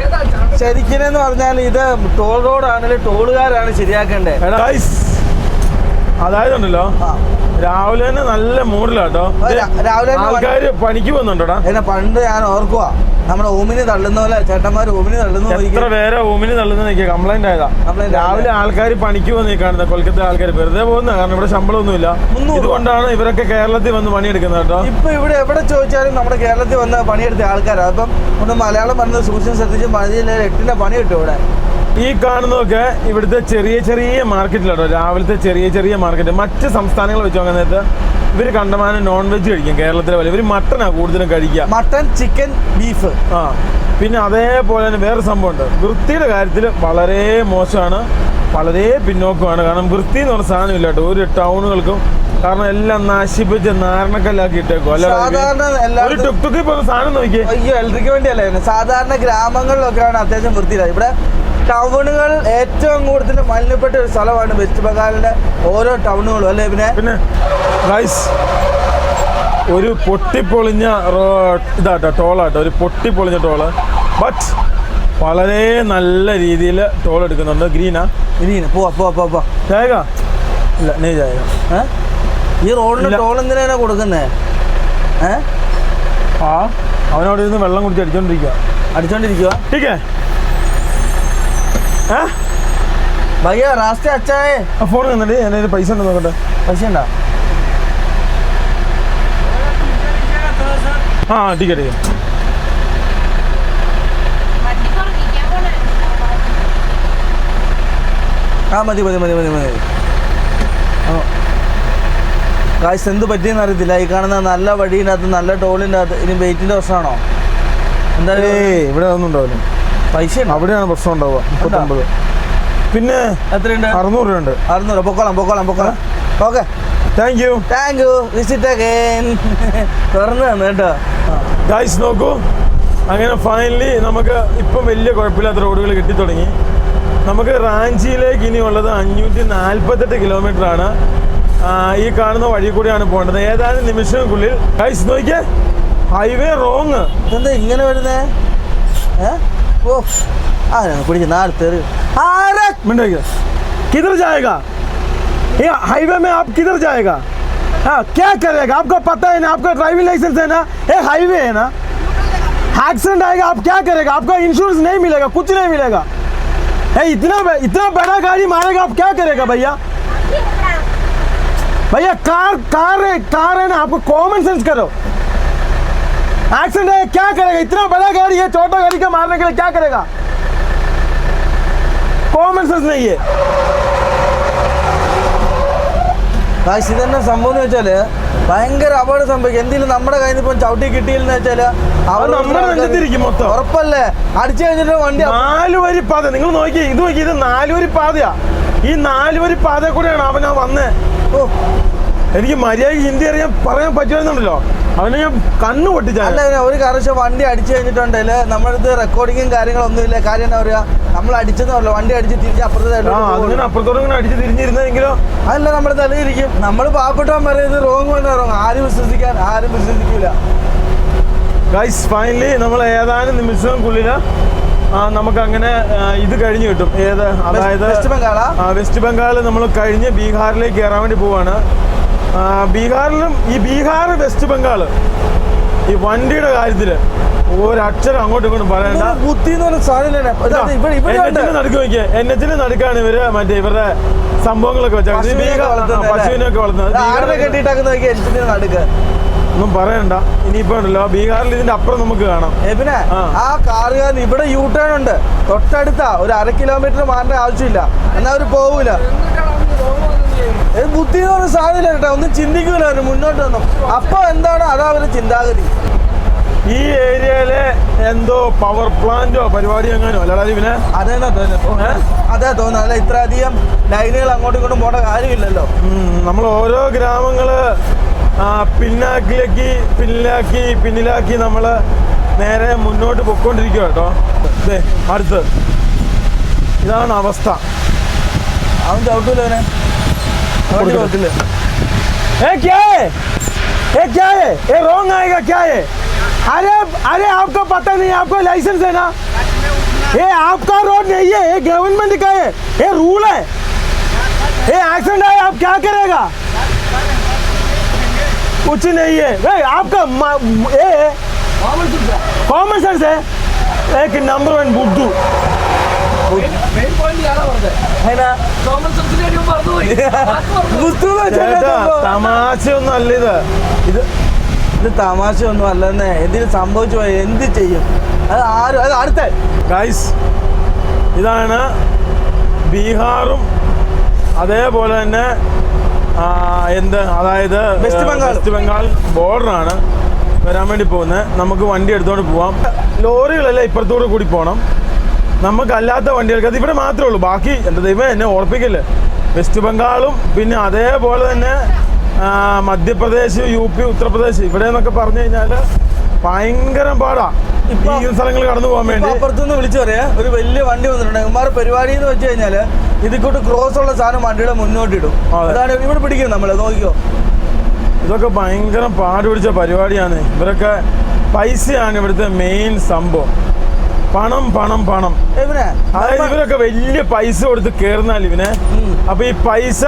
[SPEAKER 3] ചാ-
[SPEAKER 2] പറഞ്ഞാൽ ഇത് ടോൾ റോഡാണെങ്കിൽ ടോളുകാരാണ് ശരിയാക്കേണ്ടത്.
[SPEAKER 1] എടാ, രാവിലെ തന്നെ നല്ല മൂഡിലാട്ടോ
[SPEAKER 2] രാവിലെ തന്നെ
[SPEAKER 1] ആൾക്കാര് പണിക്ക് പോകുന്നുണ്ടോടാ?
[SPEAKER 2] എന്നെ പണ്ട് ഞാൻ ഓർക്കുക നമ്മുടെ ഓമിന് തള്ളുന്ന പോലെ ചേട്ടന്മാർ ഓമിന് തള്ളുന്ന
[SPEAKER 1] എത്ര പേരെ ഓമിന് തള്ളുന്ന നിൽക്കുക കംപ്ലൈന്റ് ആയതാ. രാവിലെ ആൾക്കാർ പണിക്ക് വന്ന് കാണുന്നത് കൊൽക്കത്ത ആൾക്കാർ വെറുതെ പോകുന്ന കാരണം ഇവിടെ ശമ്പളമൊന്നുമില്ല. ഇതുകൊണ്ടാണ് ഇവരൊക്കെ കേരളത്തിൽ വന്ന് പണിയെടുക്കുന്നത് കേട്ടോ.
[SPEAKER 2] ഇപ്പൊ ഇവിടെ എവിടെ ചോദിച്ചാലും നമ്മുടെ കേരളത്തിൽ വന്ന് പണിയെടുത്ത ആൾക്കാരാണ് അപ്പം ഒന്ന് മലയാളം പറഞ്ഞത് സൂക്ഷിച്ച് ശ്രദ്ധിച്ച് മതിയിൽ എട്ടിന്റെ പണി കിട്ടും ഇവിടെ.
[SPEAKER 1] ഈ കാണുന്നതൊക്കെ ഇവിടുത്തെ ചെറിയ ചെറിയ മാർക്കറ്റിലാട്ടോ. രാവിലത്തെ ചെറിയ ചെറിയ മാർക്കറ്റ്. മറ്റ് സംസ്ഥാനങ്ങൾ വെച്ച് നോക്കുന്ന നേരത്തെ ഇവർ കണ്ടമാനം നോൺ വെജ് കഴിക്കും. കേരളത്തിലെ പോലെ. ഇവർ മട്ടനാ കൂടുതലും കഴിക്കുക.
[SPEAKER 2] Mutton chicken beef.
[SPEAKER 1] ആ. പിന്നെ അതേപോലെ തന്നെ വേറെ സംഭവമുണ്ട്. വൃത്തിയുടെ കാര്യത്തിൽ വളരെ മോശമാണ്. വളരെ പിന്നോക്കമാണ്. കാരണം വൃത്തി എന്ന് പറഞ്ഞ സാധനം ഇല്ല കേട്ടോ. ഒരു ടൗണുകൾക്കും കാരണം എല്ലാം നശിപ്പിച്ച് നാരണക്കല്ലാക്കി ഇട്ടേക്കും ഒരു പോകുന്ന സാധനം നോക്കിയേ.
[SPEAKER 2] അയ്യോ ഇലക്ട്രിക്ക് വേണ്ടിയല്ല? വരുന്നത് സാധാരണ ഗ്രാമങ്ങളിലൊക്കെയാണ് അത്യാവശ്യം വൃത്തിയില്ല. ഇവിടെ ടൗണുകൾ ഏറ്റവും കൂടുതൽ മലിനപ്പെട്ട ഒരു സ്ഥലമാണ് വെസ്റ്റ് ബംഗാളിലെ ഓരോ ടൗണുകളും അല്ലേ പിന്നെ
[SPEAKER 1] പിന്നെ റൈസ് ഒരു പൊട്ടിപ്പൊളിഞ്ഞ റോ ഇതാട്ടോ ടോളാട്ടോ ഒരു പൊട്ടിപ്പൊളിഞ്ഞ ടോൾ. ബട്ട് വളരെ നല്ല രീതിയിൽ ടോൾ എടുക്കുന്നുണ്ട്. ഗ്രീനാ
[SPEAKER 2] ഗ്രീന പോവാ പോവാ പോവാ പോവാ.
[SPEAKER 1] ജായക ഇല്ല നീ ജായക?
[SPEAKER 2] ഈ റോഡിന്. ടോൾ എന്തിനാണ് കൊടുക്കുന്നത് ഏ?
[SPEAKER 1] ആ അവനവിടെ ഇരുന്ന് വെള്ളം കുടിച്ച് അടിച്ചോണ്ടിരിക്കുക
[SPEAKER 2] അടിച്ചോണ്ടിരിക്കുക
[SPEAKER 1] ടീക്കേ?
[SPEAKER 2] ഭയ്യ റാസ്റ്റേ അച്ചായേ
[SPEAKER 1] ഫോൺ തന്നിട്ട് എന്റെ പൈസ ഉണ്ടോ നോക്കട്ടെ.
[SPEAKER 2] പൈസ ഉണ്ടോ?
[SPEAKER 1] ആ ടീക്കേ ടീക്കേ
[SPEAKER 4] വണ്ടി കുറഞ്ഞിരിക്കാൻ പോണേ.
[SPEAKER 2] ആ മതി മതി മതി മതി മതി. കാശ് എന്ത് പറ്റിയെന്ന് അറിയത്തില്ല. ഈ കാണുന്ന നല്ല വഴീന്റെ അകത്ത് നല്ല ടോളിന്റെ അകത്ത് ഇനി വെയിറ്റിന്റെ പ്രശ്നമാണോ? എന്തായാലും
[SPEAKER 1] ഇവിടെ ഒന്നും ഉണ്ടാവില്ല.
[SPEAKER 2] പൈസ
[SPEAKER 1] അവിടെയാണ് പ്രശ്നം ഉണ്ടാവുക. മുപ്പത്തൊമ്പത്. പിന്നെ
[SPEAKER 2] എത്രയുണ്ട്?
[SPEAKER 1] അറുന്നൂറ് രൂപ ഉണ്ട്.
[SPEAKER 2] അറുന്നൂറ് പൊക്കോളാം പൊക്കോളാം പൊക്കോളാം. Okay.
[SPEAKER 1] Thank you
[SPEAKER 2] thank you visit again തുറന്നു തന്നു കേട്ടോ
[SPEAKER 1] ഗൈസ് നോക്കൂ. അങ്ങനെ ഫൈനലി നമുക്ക് ഇപ്പം വലിയ കുഴപ്പമില്ലാത്ത റോഡുകൾ കിട്ടി തുടങ്ങി നമുക്ക് റാഞ്ചിയിലേക്ക് ഇനിയുള്ളത് അഞ്ഞൂറ്റി നാൽപ്പത്തെട്ട് കിലോമീറ്റർ ആണ് ഈ കാണുന്ന വഴി കൂടിയാണ് പോകേണ്ടത്. ഏതാനും നിമിഷങ്ങൾക്കുള്ളിൽ. ഗൈസ് നോക്കിയേ. ഹൈവേ റോങ്
[SPEAKER 2] എന്താ ഇങ്ങനെ വരുന്നേ?
[SPEAKER 1] मिनट किधर जाएगा? ये हाईवे में आप किधर जाएगा? हाँ क्या करेगा? आपको पता है ना आपका ड्राइविंग लाइसेंस है ना? ये हाईवे है ना? एक्सीडेंट आएगा आप क्या करेगा? आपका इंश्योरेंस नहीं मिलेगा कुछ नहीं मिलेगा। है इतना बे, इतना बड़ा गाड़ी मारेगा आप क्या करेगा भैया? भैया कार कार है कार है ना आपको कॉमन सेंस करो। एक्सीडेंट है क्या करेगा इतना बड़ा गाड़ी है छोटा गाड़ी का मारने के लिए क्या करेगा കോമൺ സെൻസ് നെയ്യ്
[SPEAKER 2] ഗായ്സ് ഇതന്നെ സംഭവം എന്ന് വെച്ചാല് ഭയങ്കര അപകടം സംഭവിക്കും എന്തെങ്കിലും നമ്മുടെ കയ്യിൽ നിന്ന് ഇപ്പം ചവിട്ടി കിട്ടിയില്ലെന്ന് വെച്ചാല്
[SPEAKER 1] അത് നമ്മുടെ നെഞ്ചത്തിരിക്കും മൊത്തം.
[SPEAKER 2] ഉറപ്പല്ലേ അടിച്ചു കഴിഞ്ഞിട്ട് വണ്ടി അപ്പ-
[SPEAKER 1] നാല് വരി പാത നിങ്ങൾ നോക്കി ഇത് നോക്കി ഇത് നാല് വരി പാതയാ ഈ നാല് വരി പാത കൂടെയാണ് അവൻ ആ വന്നേ
[SPEAKER 2] ഓ,
[SPEAKER 1] എനിക്ക് മര്യാദയ്ക്ക് ഹിന്ദി അറിയാൻ പറയാൻ പറ്റുമെന്നുണ്ടല്ലോ അവനെ ഞാൻ കണ്ണു പൊട്ടിച്ചാൽ
[SPEAKER 2] അല്ല ഒരു കാരണം വണ്ടി അടിച്ചു കഴിഞ്ഞിട്ടുണ്ടെങ്കിൽ നമ്മളടുത്ത് റെക്കോർഡിങ്ങും കാര്യങ്ങളൊന്നും ഇല്ല. കാര്യം എന്താ പറയാ നമ്മൾ അടിച്ചെന്ന് പറയല്ലോ വണ്ടി അടിച്ച് തിരിച്ച് അപ്പുറത്തെ
[SPEAKER 1] അപ്പുറത്തോടെ ഇങ്ങനെ അടിച്ച് തിരിഞ്ഞിരുന്നെങ്കിലോ?
[SPEAKER 2] അതല്ല നമ്മുടെ തലയിരിക്കും. നമ്മൾ പാവപ്പെട്ടാൻ പറയുന്നത് റോങ് വന്ന റോങ് ആരും വിശ്വസിക്കാൻ ആരും വിശ്വസിക്കൂല.
[SPEAKER 1] ഗൈസ് ഫൈനലി നമ്മൾ ഏതാനും നിമിഷങ്ങൾക്കുള്ളിൽ നമുക്ക് അങ്ങനെ ഇത് കഴിഞ്ഞു കിട്ടും. ഏത് അതായത്
[SPEAKER 2] വെസ്റ്റ്
[SPEAKER 1] ബംഗാൾ നമ്മൾ കഴിഞ്ഞ് ബീഹാറിലേക്ക് കയറാൻ വേണ്ടി പോവാണ്. ബീഹാറിലും ഈ ബീഹാർ വെസ്റ്റ് ബംഗാൾ ഈ വണ്ടിയുടെ കാര്യത്തിൽ ഒരക്ഷരം അങ്ങോട്ടും ഇങ്ങോട്ടും പറയണ്ട.
[SPEAKER 2] ബുദ്ധി
[SPEAKER 1] നടുക്ക് നോക്കിയേ. നടുക്കാണ് ഇവർ മറ്റേ ഇവരുടെ സംഭവങ്ങളൊക്കെ വെച്ചാൽ? പശുവിനൊക്കെ വളർത്തുന്നത് ഒന്നും പറയണ്ട. ഇനിയിപ്പോ ഉണ്ടല്ലോ. ബീഹാറിൽ ഇതിന്റെ അപ്പുറം നമുക്ക് കാണാം.
[SPEAKER 2] പിന്നെ.
[SPEAKER 1] ആ.
[SPEAKER 2] കാറുകാരൻ ഇവിടെ യൂ ടേൺ ഉണ്ട്. തൊട്ടടുത്താ. ഒരു അര കിലോമീറ്റർ മാറേണ്ട ആവശ്യമില്ല. എന്നാ അവർ പോവൂല. ബുദ്ധി എന്ന് പറഞ്ഞ സാധനം കേട്ടോ. ഒന്നും ചിന്തിക്കൂല അവർ മുന്നോട്ട് വന്നു. അപ്പൊ എന്താണ്? അതാ അവർ ചിന്താഗതി.
[SPEAKER 1] ഈ ഏരിയയിലെ എന്തോ പവർ പ്ലാന്റോ പരിപാടി എങ്ങാനോ അല്ലടാ പിന്നെ
[SPEAKER 2] അതേന്നാ തോന്നുന്നു? അതെ തോന്നുന്നു. അല്ല ഇത്രയധികം ലൈനുകൾ അങ്ങോട്ടും ഇങ്ങോട്ടും പോകേണ്ട കാര്യമില്ലല്ലോ.
[SPEAKER 1] നമ്മൾ ഓരോ ഗ്രാമങ്ങൾ പിന്നാക്കിലേക്ക് പിന്നിലാക്കി പിന്നിലാക്കി നമ്മൾ നേരെ മുന്നോട്ട് പൊക്കോണ്ടിരിക്കുക കേട്ടോ. അടുത്ത്. ഇതാണ് അവസ്ഥ.
[SPEAKER 2] അവൻ ചവിട്ടൂല
[SPEAKER 1] ए क्या है? ए क्या है? ए रॉन्ग आएगा क्या है? अरे अरे आपको पता नहीं आपको लाइसेंस है ना ये आपका रोड नहीं है ये गवर्नमेंट का है। ये रूल है। ये एक्सीडेंट है आप क्या करेगा? कुछ नहीं है। ए, आपका ये कॉमन सेंस है। एक नंबर वन बुद्धू। തമാശയൊന്നും അല്ല ഇത്. ഇത്
[SPEAKER 2] ഇത് തമാശയൊന്നും അല്ലെന്നേ. എന്തെങ്കിലും സംഭവിച്ചു പോയി? എന്ത് ചെയ്യും? അത് ആരും അത് അടുത്ത.
[SPEAKER 1] ഗൈസ് ഇതാണ് ബീഹാറും അതേപോലെ തന്നെ എന്ത്? അതായത്
[SPEAKER 2] വെസ്റ്റ് ബംഗാൾ.
[SPEAKER 1] വെസ്റ്റ് ബംഗാൾ ബോർഡറാണ് വരാൻ വേണ്ടി പോകുന്നത്. നമുക്ക് വണ്ടി എടുത്തുകൊണ്ട് പോവാം. ലോറികളെല്ലാം ഇപ്പുറത്തൂടെ കൂടി പോകണം നമുക്കല്ലാത്ത വണ്ടികൾക്ക് അത് ഇവിടെ മാത്രമേ ഉള്ളൂ. ബാക്കി എന്റെ ദൈവം എന്നെ ഓർപ്പിക്കില്ലേ? വെസ്റ്റ് ബംഗാളും പിന്നെ അതേപോലെ തന്നെ മധ്യപ്രദേശ് യു പി ഉത്തർപ്രദേശ് ഇവിടെ എന്നൊക്കെ പറഞ്ഞു കഴിഞ്ഞാൽ ഭയങ്കര പാടാ.
[SPEAKER 2] ഇപ്പൊ-
[SPEAKER 1] ഈ സ്ഥലങ്ങൾ കടന്നു പോകാൻ വേണ്ടി.
[SPEAKER 2] അപ്പുറത്തുനിന്ന് വിളിച്ചു പറയാ ഒരു വലിയ വണ്ടി വന്നിട്ടുണ്ട്. ഇമാർ പരിപാടി എന്ന് വെച്ച് കഴിഞ്ഞാൽ ഇതിക്കോട്ട് ക്രോസ് ഉള്ള സാധനം വണ്ടിയുടെ മുന്നോട്ട് ഇടും.
[SPEAKER 1] അതെ.
[SPEAKER 2] അതാണ് ഇവിടെ പിടിക്കും നമ്മൾ നോക്കിയോ
[SPEAKER 1] ഇതൊക്കെ ഭയങ്കര പാട് പിടിച്ച പരിപാടിയാണ്. ഇവരൊക്കെ പൈസയാണ് ഇവിടുത്തെ മെയിൻ സംഭവം. പണം പണം പണം. അതായത് ഇവരൊക്കെ വലിയ പൈസ കൊടുത്ത് കയറുന്നാൽ ഇവനെ. അപ്പൊ ഈ പൈസ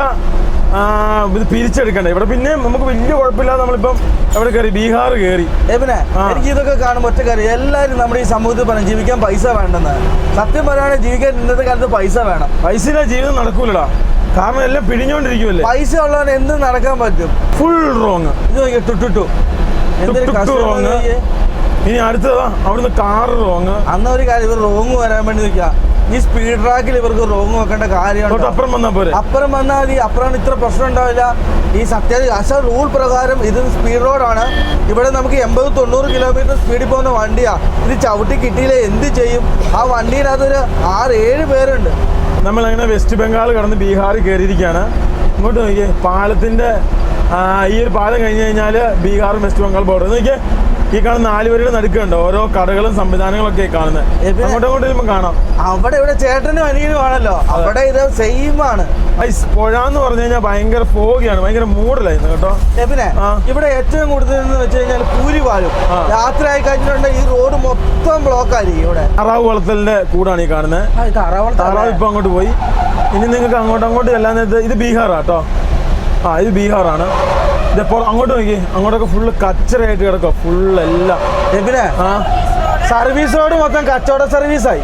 [SPEAKER 1] ഇത് പിരിച്ചെടുക്കണ്ടേ? ഇവിടെ പിന്നെ നമുക്ക് വലിയ കുഴപ്പമില്ലാതെ നമ്മളിപ്പം എവിടെ കയറി ബീഹാർ കയറി.
[SPEAKER 2] പിന്നെ എനിക്ക് ഇതൊക്കെ കാണുമ്പോൾ ഒറ്റ കാര്യം. എല്ലാവരും നമ്മുടെ ഈ സമൂഹത്തിൽ പറഞ്ഞു ജീവിക്കാൻ പൈസ വേണ്ടെന്ന്. സത്യം പറയുകയാണെങ്കിൽ ജീവിക്കാൻ ഇന്നത്തെ കാലത്ത് പൈസ വേണം.
[SPEAKER 1] പൈസ ജീവിതം നടക്കൂലടാ. കാരണം എല്ലാം പിടിഞ്ഞോണ്ടിരിക്കുമല്ലേ
[SPEAKER 2] പൈസ ഉള്ളവന് എന്തും നടക്കാൻ പറ്റും.
[SPEAKER 1] ഫുൾ റോങ്
[SPEAKER 2] ഇത് നോക്കിയാ ടുട്ടുട്ടു. എന്തൊരു.
[SPEAKER 1] ഇനി അടുത്തതാ അവിടുന്ന് കാറ് റോങ്
[SPEAKER 2] അന്ന് ഒരു കാര്യം ഇവർ റോങ് വരാൻ വേണ്ടി നിൽക്കുക. ഈ സ്പീഡ് ട്രാക്കിൽ ഇവർക്ക് റോങ് വെക്കേണ്ട കാര്യമാണ്
[SPEAKER 1] അപ്പുറം വന്നാൽ പോരെ.
[SPEAKER 2] അപ്പുറം വന്നാൽ മതി. അപ്പുറം ഇത്ര പ്രശ്നം ഉണ്ടാവില്ല. ഈ സത്യ അസ റൂൾ പ്രകാരം ഇത് സ്പീഡ് റോഡാണ് ഇവിടെ നമുക്ക് എൺപത് തൊണ്ണൂറ് കിലോമീറ്റർ സ്പീഡിൽ പോകുന്ന വണ്ടിയാണ് ഇത് ചവിട്ടി കിട്ടിയില്ല? എന്ത് ചെയ്യും? ആ വണ്ടിയിനകത്തൊരു ആറ് ഏഴ് പേരുണ്ട്.
[SPEAKER 1] നമ്മൾ അങ്ങനെ വെസ്റ്റ് ബംഗാൾ കടന്ന് ബീഹാർ കയറിയിരിക്കുകയാണ്. ഇങ്ങോട്ട് നോക്കിയേ പാലത്തിന്റെ ഈ ഒരു പാലം കഴിഞ്ഞ് കഴിഞ്ഞാൽ ബീഹാറും വെസ്റ്റ് ബംഗാൾ ബോർഡർ നോക്കിയേ ഈ കാണുന്ന നാല് നടുക്കുണ്ട് ഓരോ കടകളും കാണുന്നത്.
[SPEAKER 2] പിന്നെ-
[SPEAKER 1] അങ്ങോട്ടും അങ്ങോട്ടും കാണാം.
[SPEAKER 2] അവിടെ ഇവിടെ ചേട്ടനും അനിയനും ആണല്ലോ. അവിടെ ഇത് സെയിം ആണ്.
[SPEAKER 1] പുഴ എന്ന് പറഞ്ഞു കഴിഞ്ഞാൽ ഭയങ്കര ഫോഗിയാണ് ഭയങ്കര മൂടലായിരുന്നു കേട്ടോ.
[SPEAKER 2] പിന്നെ ഇവിടെ ഏറ്റവും കൂടുതൽ എന്ന് വെച്ച് കഴിഞ്ഞാൽ പൂരി പാലും. രാത്രി ആയി കഴിഞ്ഞിട്ടുണ്ടെങ്കിൽ ഈ റോഡ് മൊത്തം ബ്ലോക്ക് ആയിരിക്കും ഇവിടെ.
[SPEAKER 1] താറാവ് വളർത്തലിന്റെ കൂടാണ് ഈ കാണുന്നത്.
[SPEAKER 2] അറാവ്
[SPEAKER 1] താറാവ് ഇപ്പൊ അങ്ങോട്ട് പോയി. ഇനി നിങ്ങൾക്ക് അങ്ങോട്ടും അങ്ങോട്ട് ചെല്ലാൻ നേരത്ത് ഇത് ബീഹാറാട്ടോ ആ ഇത് ബീഹാറാണ്. ഇതിപ്പോൾ അങ്ങോട്ട് നോക്കി. അങ്ങോട്ടൊക്കെ ഫുള്ള് കച്ചറയായിട്ട് കിടക്കുക ഫുള്ള് എല്ലാം.
[SPEAKER 2] പിന്നെ
[SPEAKER 1] ആ.
[SPEAKER 2] സർവീസ് റോഡ് മൊത്തം കച്ചവട സർവീസായി.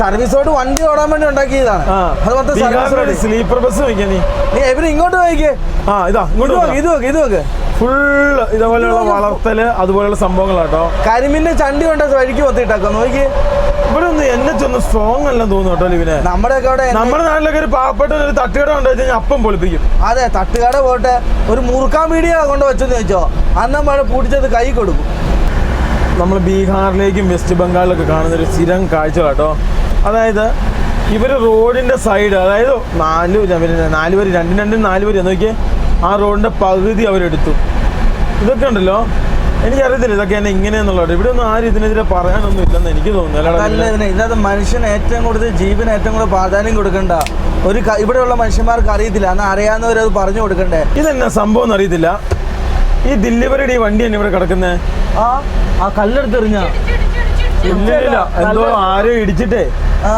[SPEAKER 2] സർവീസ് റോഡ് വണ്ടി ഓടാൻ വേണ്ടി ഉണ്ടാക്കിയതാണ്. അത് മൊത്തം സർവീസ് റോഡ്
[SPEAKER 1] സ്ലീപ്പർ ബസ് നോക്കിയാ നീ.
[SPEAKER 2] നീ എവിടെ ഇങ്ങോട്ട് നോക്കിയേ
[SPEAKER 1] ആ ഇതാ ഇങ്ങോട്ട്
[SPEAKER 2] ഇത് നോക്ക് ഇത് നോക്ക്
[SPEAKER 1] ഫുള്ള് ഇതേപോലെയുള്ള വളർത്തൽ അതുപോലെയുള്ള സംഭവങ്ങളാട്ടോ.
[SPEAKER 2] കരിമിന്റെ ചണ്ടി കൊണ്ട് വഴിക്ക് ഒത്തിട്ടേക്കോ നോക്കി.
[SPEAKER 1] ഇവിടെ ഒന്ന് എന്നെ ചെന്ന് സ്ട്രോങ് അല്ലെന്ന് തോന്നുന്നു കേട്ടോ ലിവിനെ.
[SPEAKER 2] നമ്മുടെയൊക്കെ അവിടെ
[SPEAKER 1] നമ്മുടെ നാട്ടിലൊക്കെ ഒരു പാവപ്പെട്ട ഒരു തട്ടുകട കൊണ്ട് വെച്ചാൽ അപ്പം പൊളിപ്പിക്കും.
[SPEAKER 2] അതെ തട്ടുകട പോട്ടെ. ഒരു മുറുക്കാൻ വീഡിയോ കൊണ്ട് വെച്ചെന്ന് വെച്ചോ അന്ന് മഴ പൂട്ടിച്ചത് കൈ കൊടുക്കും.
[SPEAKER 1] നമ്മൾ ബീഹാറിലേക്കും വെസ്റ്റ് ബംഗാളിലൊക്കെ കാണുന്ന ഒരു സ്ഥിരം കാഴ്ച കേട്ടോ. അതായത് ഇവർ റോഡിന്റെ സൈഡ് അതായത് നാല് നാല് പേര് രണ്ടും രണ്ടും നാല് പേര് നോക്കിയേ ആ റോഡിന്റെ പകുതി അവരെടുത്തു. ഇതൊക്കെ ഉണ്ടല്ലോ. എനിക്കറിയത്തില്ല ഇതൊക്കെ എന്നെ ഇങ്ങനെയെന്നുള്ളത്. ഇവിടെ ഒന്നും ആരും ഇതിനെതിരെ പറയാനൊന്നും ഇല്ലെന്ന് എനിക്ക് തോന്നുന്നു.
[SPEAKER 2] ഇന്നത്തെ
[SPEAKER 1] മനുഷ്യൻ
[SPEAKER 2] ഇതിനെ ഇതിനകത്ത് മനുഷ്യന് ഏറ്റവും കൂടുതൽ ജീവന് ഏറ്റവും കൂടുതൽ പ്രാധാന്യം കൊടുക്കണ്ട. ഒരു ഇവിടെയുള്ള മനുഷ്യന്മാർക്ക് അറിയത്തില്ല. എന്നാൽ അറിയാവുന്നവരത് പറഞ്ഞു കൊടുക്കണ്ടേ?
[SPEAKER 1] ഇതെന്നാ സംഭവം എന്ന് അറിയത്തില്ല. ഈ ദില്ലിവരുടെ ഈ വണ്ടി തന്നെ ഇവിടെ കിടക്കുന്നത്
[SPEAKER 2] ആ ആ കല്ലെടുത്തെറിഞ്ഞ?
[SPEAKER 1] ഇല്ല എന്തോ ആരും ഇടിച്ചിട്ടേ.
[SPEAKER 2] ആ.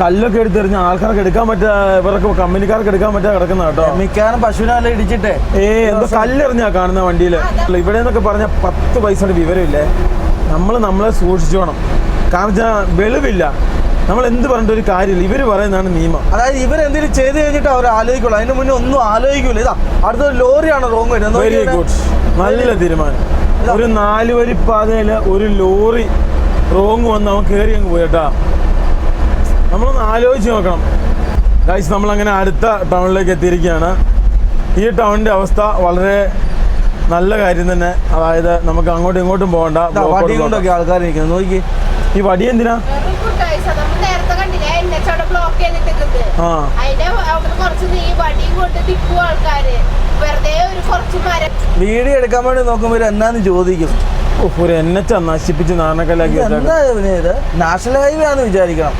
[SPEAKER 1] കല്ലൊക്കെ എടുത്തെറിഞ്ഞ ആൾക്കാർക്ക് എടുക്കാൻ പറ്റാ ഇവർക്ക് കമ്പനിക്കാർക്ക് എടുക്കാൻ പറ്റാ കിടക്കുന്ന കേട്ടോ.
[SPEAKER 2] മിക്കാനും പശുവിനെ വല്ല ഇടിച്ചിട്ടേ.
[SPEAKER 1] ഏ എന്തോ കല്ലെറിഞ്ഞാ കാണുന്ന വണ്ടിയിൽ. ഇവിടെ എന്നൊക്കെ പറഞ്ഞ പത്ത് പൈസയുടെ വിവരമില്ലേ? നമ്മൾ നമ്മളെ സൂക്ഷിച്ചോണം. കാരണം വെച്ചാൽ വെളിവില്ല. നമ്മൾ എന്ത് പറഞ്ഞിട്ട് ഒരു കാര്യമില്ല. ഇവർ പറയുന്നതാണ് നിയമം.
[SPEAKER 2] അതായത് ഇവർ എന്തെങ്കിലും ചെയ്ത് കഴിഞ്ഞിട്ട് അവർ ആലോചിക്കുള്ളൂ. അതിന് മുന്നേ ഒന്നും ആലോചിക്കൂല. ഇതാ അടുത്ത ലോറിയാണ് റോങ് വരുന്നത്.
[SPEAKER 1] വെരി ഗുഡ് നല്ല തീരുമാനം. ഒരു നാലുവരി പാതയിൽ ഒരു ലോറി റോങ് വന്ന് അവൻ കേറി അങ്ങ് പോയിട്ടാ നമ്മളൊന്ന് ആലോചിച്ച് നോക്കണം. ഗൈസ് നമ്മളങ്ങനെ അടുത്ത ടൗണിലേക്ക് എത്തിയിരിക്കുകയാണ്. ഈ ടൗണിന്റെ അവസ്ഥ വളരെ നല്ല കാര്യം തന്നെ. അതായത് നമുക്ക് അങ്ങോട്ടും ഇങ്ങോട്ടും പോകണ്ട.
[SPEAKER 2] കൊണ്ടൊക്കെ ആൾക്കാർ നിൽക്കുന്നത്. നോക്കി.
[SPEAKER 1] ഈ വടി എന്തിനാ?
[SPEAKER 4] വെറും നമ്മൾ നേരത്തെ കണ്ടില്ലേ എൻ ബ്ലോക്ക് ചെയ്തിട്ടിരിക്കുന്നത്
[SPEAKER 1] ആ.
[SPEAKER 2] വീഡിയോ എടുക്കാൻ വേണ്ടി നോക്കുമ്പോൾ എന്നാന്ന് ചോദിക്കും.
[SPEAKER 1] ഒരു എൻ എച്ച് നശിപ്പിച്ച് നാണക്കല്ലാക്കി
[SPEAKER 2] നാഷണൽ ഹൈവേ ആണെന്ന് വിചാരിക്കണം.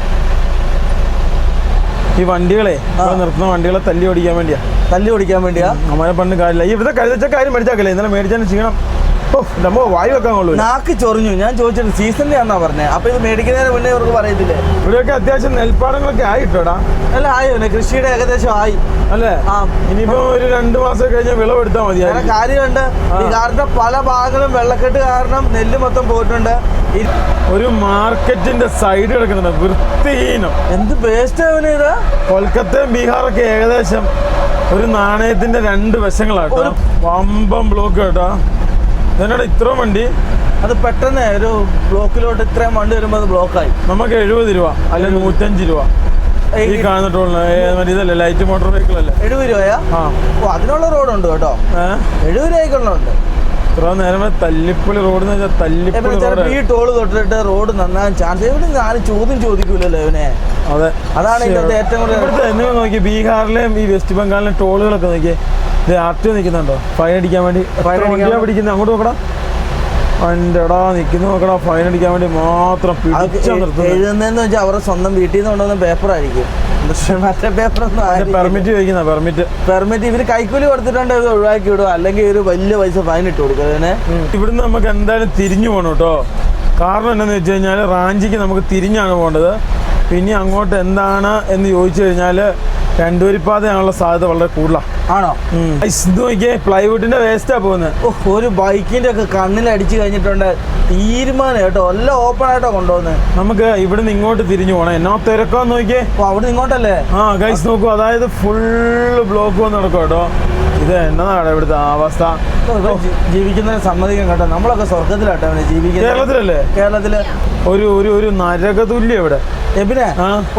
[SPEAKER 1] ഈ വണ്ടികളെ ഇവിടെ നിർത്തുന്ന വണ്ടികളെ തല്ലി ഓടിക്കാൻ വേണ്ടിയാ.
[SPEAKER 2] തല്ലി ഓടിക്കാൻ വേണ്ടിയാ?
[SPEAKER 1] നമ്മളെ പണ്ട് കാര്യമില്ല ഈ ഇവിടുത്തെ കരുതച്ച കാര്യം മേടിച്ചാക്കല്ലേ? ഇന്നലെ മേടിച്ചാൽ ക്ഷീണം. നമ്മ വായി വെക്കാൻ കൊള്ളൂ
[SPEAKER 2] നാക്ക് ചൊറിഞ്ഞു. ഞാൻ ചോദിച്ചിട്ട് സീസണിൽ ആണെന്നാ പറഞ്ഞേ. അപ്പൊ ഇത് മേടിക്കുന്നതിന് മുന്നേ ഇവർക്ക് പറയത്തില്ലേ?
[SPEAKER 1] ഇവിടെയൊക്കെ അത്യാവശ്യം നെൽപ്പാടങ്ങളൊക്കെ ആയിട്ടോടാ.
[SPEAKER 2] അല്ല ആയോ? കൃഷിയുടെ ഏകദേശം ആയി.
[SPEAKER 1] അല്ലേ?
[SPEAKER 2] ആ.
[SPEAKER 1] ഇനിയിപ്പോ ഒരു രണ്ടു മാസം കഴിഞ്ഞ വിളവെടുത്താൽ മതി
[SPEAKER 2] കാര്യമുണ്ട്. ഈ കാറിന്റെ പല ഭാഗങ്ങളും വെള്ളക്കെട്ട് കാരണം നെല്ല് മൊത്തം പോയിട്ടുണ്ട്.
[SPEAKER 1] ഒരു മാർക്കറ്റിന്റെ സൈഡ് കിടക്കുന്നുണ്ട് വൃത്തിഹീനം.
[SPEAKER 2] എന്ത് വേസ്റ്റ് ആവില്ല കൊൽക്കത്ത
[SPEAKER 1] കൊൽക്കത്തയും ബീഹാറൊക്കെ ഏകദേശം ഒരു നാണയത്തിന്റെ രണ്ട് വശങ്ങളാട്ടോ. വമ്പം ബ്ലോക്ക് കേട്ടോ. ഇതിനോട് ഇത്ര വണ്ടി?
[SPEAKER 2] അത് പെട്ടെന്ന് ഒരു ബ്ലോക്കിലോട്ട് ഇത്രയും വണ്ടി വരുമ്പോൾ അത് ബ്ലോക്കായി
[SPEAKER 1] നമുക്ക് എഴുപത് രൂപ അല്ലെ നൂറ്റഞ്ച് രൂപ. ഈ കാണുന്ന ടോളിന് ഇതല്ലേ? ലൈറ്റ് മോട്ടോർ വെഹിക്കിൾ അല്ലേ?
[SPEAKER 2] എഴുപത് രൂപയാ?
[SPEAKER 1] ആ.
[SPEAKER 2] ഓ അതിനുള്ള റോഡുണ്ട് കേട്ടോ. എഴുപത് രൂപ രൂപയ്ക്കുള്ളുണ്ട്
[SPEAKER 1] ഇത്ര നേരം തല്ലിപ്പുളി റോഡ് എന്ന് വെച്ചാൽ തല്ലിപ്പുളി റോഡ്
[SPEAKER 2] ഈ ടോൾ തൊട്ടിട്ട് റോഡ് നന്നാകാൻ ചാൻസ് ഇവിടെ ആരും ചോദ്യം ചോദിക്കൂലല്ലോ ഇവനെ.
[SPEAKER 1] അതെ.
[SPEAKER 2] അതാണ് ഇതിനകത്ത് ഏറ്റവും കൂടുതൽ
[SPEAKER 1] ഇവിടുത്തെ നോക്കി. ബീഹാറിലെയും ഈ വെസ്റ്റ് ബംഗാളിലെ ടോളുകളൊക്കെ നോക്കി. ഇത് ആർ ടി നിൽക്കുന്നുണ്ടോ? ഫൈൻ അടിക്കാൻ വേണ്ടി.
[SPEAKER 2] ഫൈൻ
[SPEAKER 1] വണ്ടിയാ പിടിക്കുന്നത് അങ്ങോട്ട് നോക്കടാ. ടാ എടാ നിൽക്കുന്നു നോക്കടാ. ഫൈൻ അടിക്കാൻ വേണ്ടി മാത്രം പിടിച്ചാ നിർത്തുന്നത്
[SPEAKER 2] എഴുതുന്നതെന്ന് വെച്ചാൽ അവരുടെ സ്വന്തം വീട്ടിൽ നിന്ന് കൊണ്ടുവന്ന പേപ്പർ ആയിരിക്കും. പക്ഷെ മറ്റേ പേപ്പറൊന്നും ആയിരിക്കും
[SPEAKER 1] പെർമിറ്റ് ചോദിക്കുന്ന പെർമിറ്റ്
[SPEAKER 2] പെർമിറ്റ് ഇവർ കൈക്കൂലി കൊടുത്തിട്ടുണ്ട് ഇത് ഒഴിവാക്കി വിടും അല്ലെങ്കിൽ ഒരു വലിയ പൈസ ഫൈൻ ഇട്ട് കൊടുക്കും അതിനെ
[SPEAKER 1] ഇവിടുന്ന് നമുക്ക് എന്തായാലും തിരിഞ്ഞു പോകണം കേട്ടോ. കാരണം എന്താണെന്ന് വെച്ച് കഴിഞ്ഞാൽ റാഞ്ചിക്ക് നമുക്ക് തിരിഞ്ഞാണ് പോകേണ്ടത്. പിന്നെ അങ്ങോട്ട് എന്താണ് എന്ന് ചോദിച്ചു കഴിഞ്ഞാൽ രണ്ടുവരിപ്പാതയാണുള്ള സാധ്യത വളരെ കൂടുതലാണ്
[SPEAKER 2] ആണോ?
[SPEAKER 1] ഇത് നോക്കിയേ പ്ലൈവുഡിന്റെ വേസ്റ്റാ പോകുന്നത്.
[SPEAKER 2] ഒരു ബൈക്കിന്റെ ഒക്കെ കണ്ണിലടിച്ചു കഴിഞ്ഞിട്ടുണ്ട്. തീരുമാനം കേട്ടോ. എല്ലാം ഓപ്പൺ ആയിട്ടോ കൊണ്ടുപോകുന്നത്.
[SPEAKER 1] നമുക്ക് ഇവിടുന്ന് ഇങ്ങോട്ട് തിരിഞ്ഞു പോകണം എന്നാ തിരക്കാന്ന് നോക്കിയേ.
[SPEAKER 2] അവിടെ ഇങ്ങോട്ടല്ലേ?
[SPEAKER 1] ആ ഗൈസ് നോക്കൂ. അതായത് ഫുള്ള് ബ്ലോക്ക് വന്ന് നടക്കും കേട്ടോ. ഇത് എന്നതാണ് ഇവിടുത്തെ അവസ്ഥ?
[SPEAKER 2] ജീവിക്കുന്നതിന് സമ്മതിക്കാൻ കേട്ടോ. നമ്മളൊക്കെ സ്വർഗത്തിലാട്ടോ അവനെ ജീവിക്കുന്നത്.
[SPEAKER 1] കേരളത്തിലല്ലേ?
[SPEAKER 2] കേരളത്തിൽ.
[SPEAKER 1] ഒരു ഒരു ഒരു നരകതുല്യ ഇവിടെ.
[SPEAKER 2] എബിനെ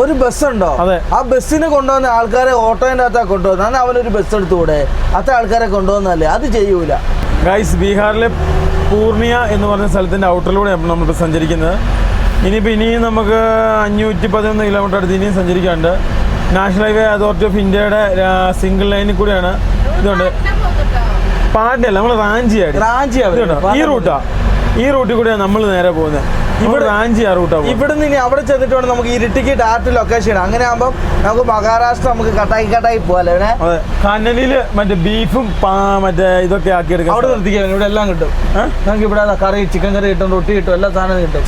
[SPEAKER 2] ഒരു ബസ് ഉണ്ടോ
[SPEAKER 1] അതെ.
[SPEAKER 2] ആ ബസ്സിന് കൊണ്ടുവന്ന ആൾക്കാരെ ഓട്ടോന്റെ അകത്താ കൊണ്ടുവന്ന എന്നാൽ അവനൊരു ബസ് എടുത്തുകൂടെ അത്ര ആൾക്കാരെ കൊണ്ടുവന്നല്ലേ അത് ചെയ്യൂല.
[SPEAKER 1] ഗൈസ് ബീഹാറിലെ പൂർണിയ എന്ന് പറഞ്ഞ സ്ഥലത്തിന്റെ ഔട്ടറിലൂടെ നമ്മൾ സഞ്ചരിക്കുന്നത്. ഇനിയിപ്പോൾ ഇനിയും നമുക്ക് അഞ്ഞൂറ്റി പതിനൊന്ന് കിലോമീറ്റർ അടുത്ത് ഇനിയും സഞ്ചരിക്കാനുണ്ട്. നാഷണൽ ഹൈവേ അതോറിറ്റി ഓഫ് ഇന്ത്യയുടെ സിംഗിൾ ലൈനിൽ കൂടെയാണ്. ഇതുണ്ട്. പാട്ടിയല്ല നമ്മൾ റാഞ്ചിയാണ്
[SPEAKER 2] റാഞ്ചി
[SPEAKER 1] ഇത് ഈ റൂട്ടാ. ഈ റൂട്ടിൽ കൂടെയാണ് നമ്മൾ നേരെ പോകുന്നത്. ഇവിടെ റൂട്ടാ
[SPEAKER 2] ഇനി അവിടെ ചെന്നിട്ട് വേണം നമുക്ക് ഇരിട്ടിക്ക് ടാറ്റ് ലൊക്കേഷൻ അങ്ങനെ ആകുമ്പോൾ നമുക്ക് മഹാരാഷ്ട്ര നമുക്ക് കട്ടായി കട്ടായി പോകാല്ലേ ഇവിടെ
[SPEAKER 1] അതെ. കനലിൽ മറ്റേ ബീഫും മറ്റേ ഇതൊക്കെ ആക്കി എടുക്കാം
[SPEAKER 2] അവിടെ നിർത്തിക്കാൻ ഇവിടെ എല്ലാം കിട്ടും. നമുക്ക് ഇവിടെ കറി ചിക്കൻ കറി കിട്ടും റൊട്ടി കിട്ടും എല്ലാ സാധനവും കിട്ടും.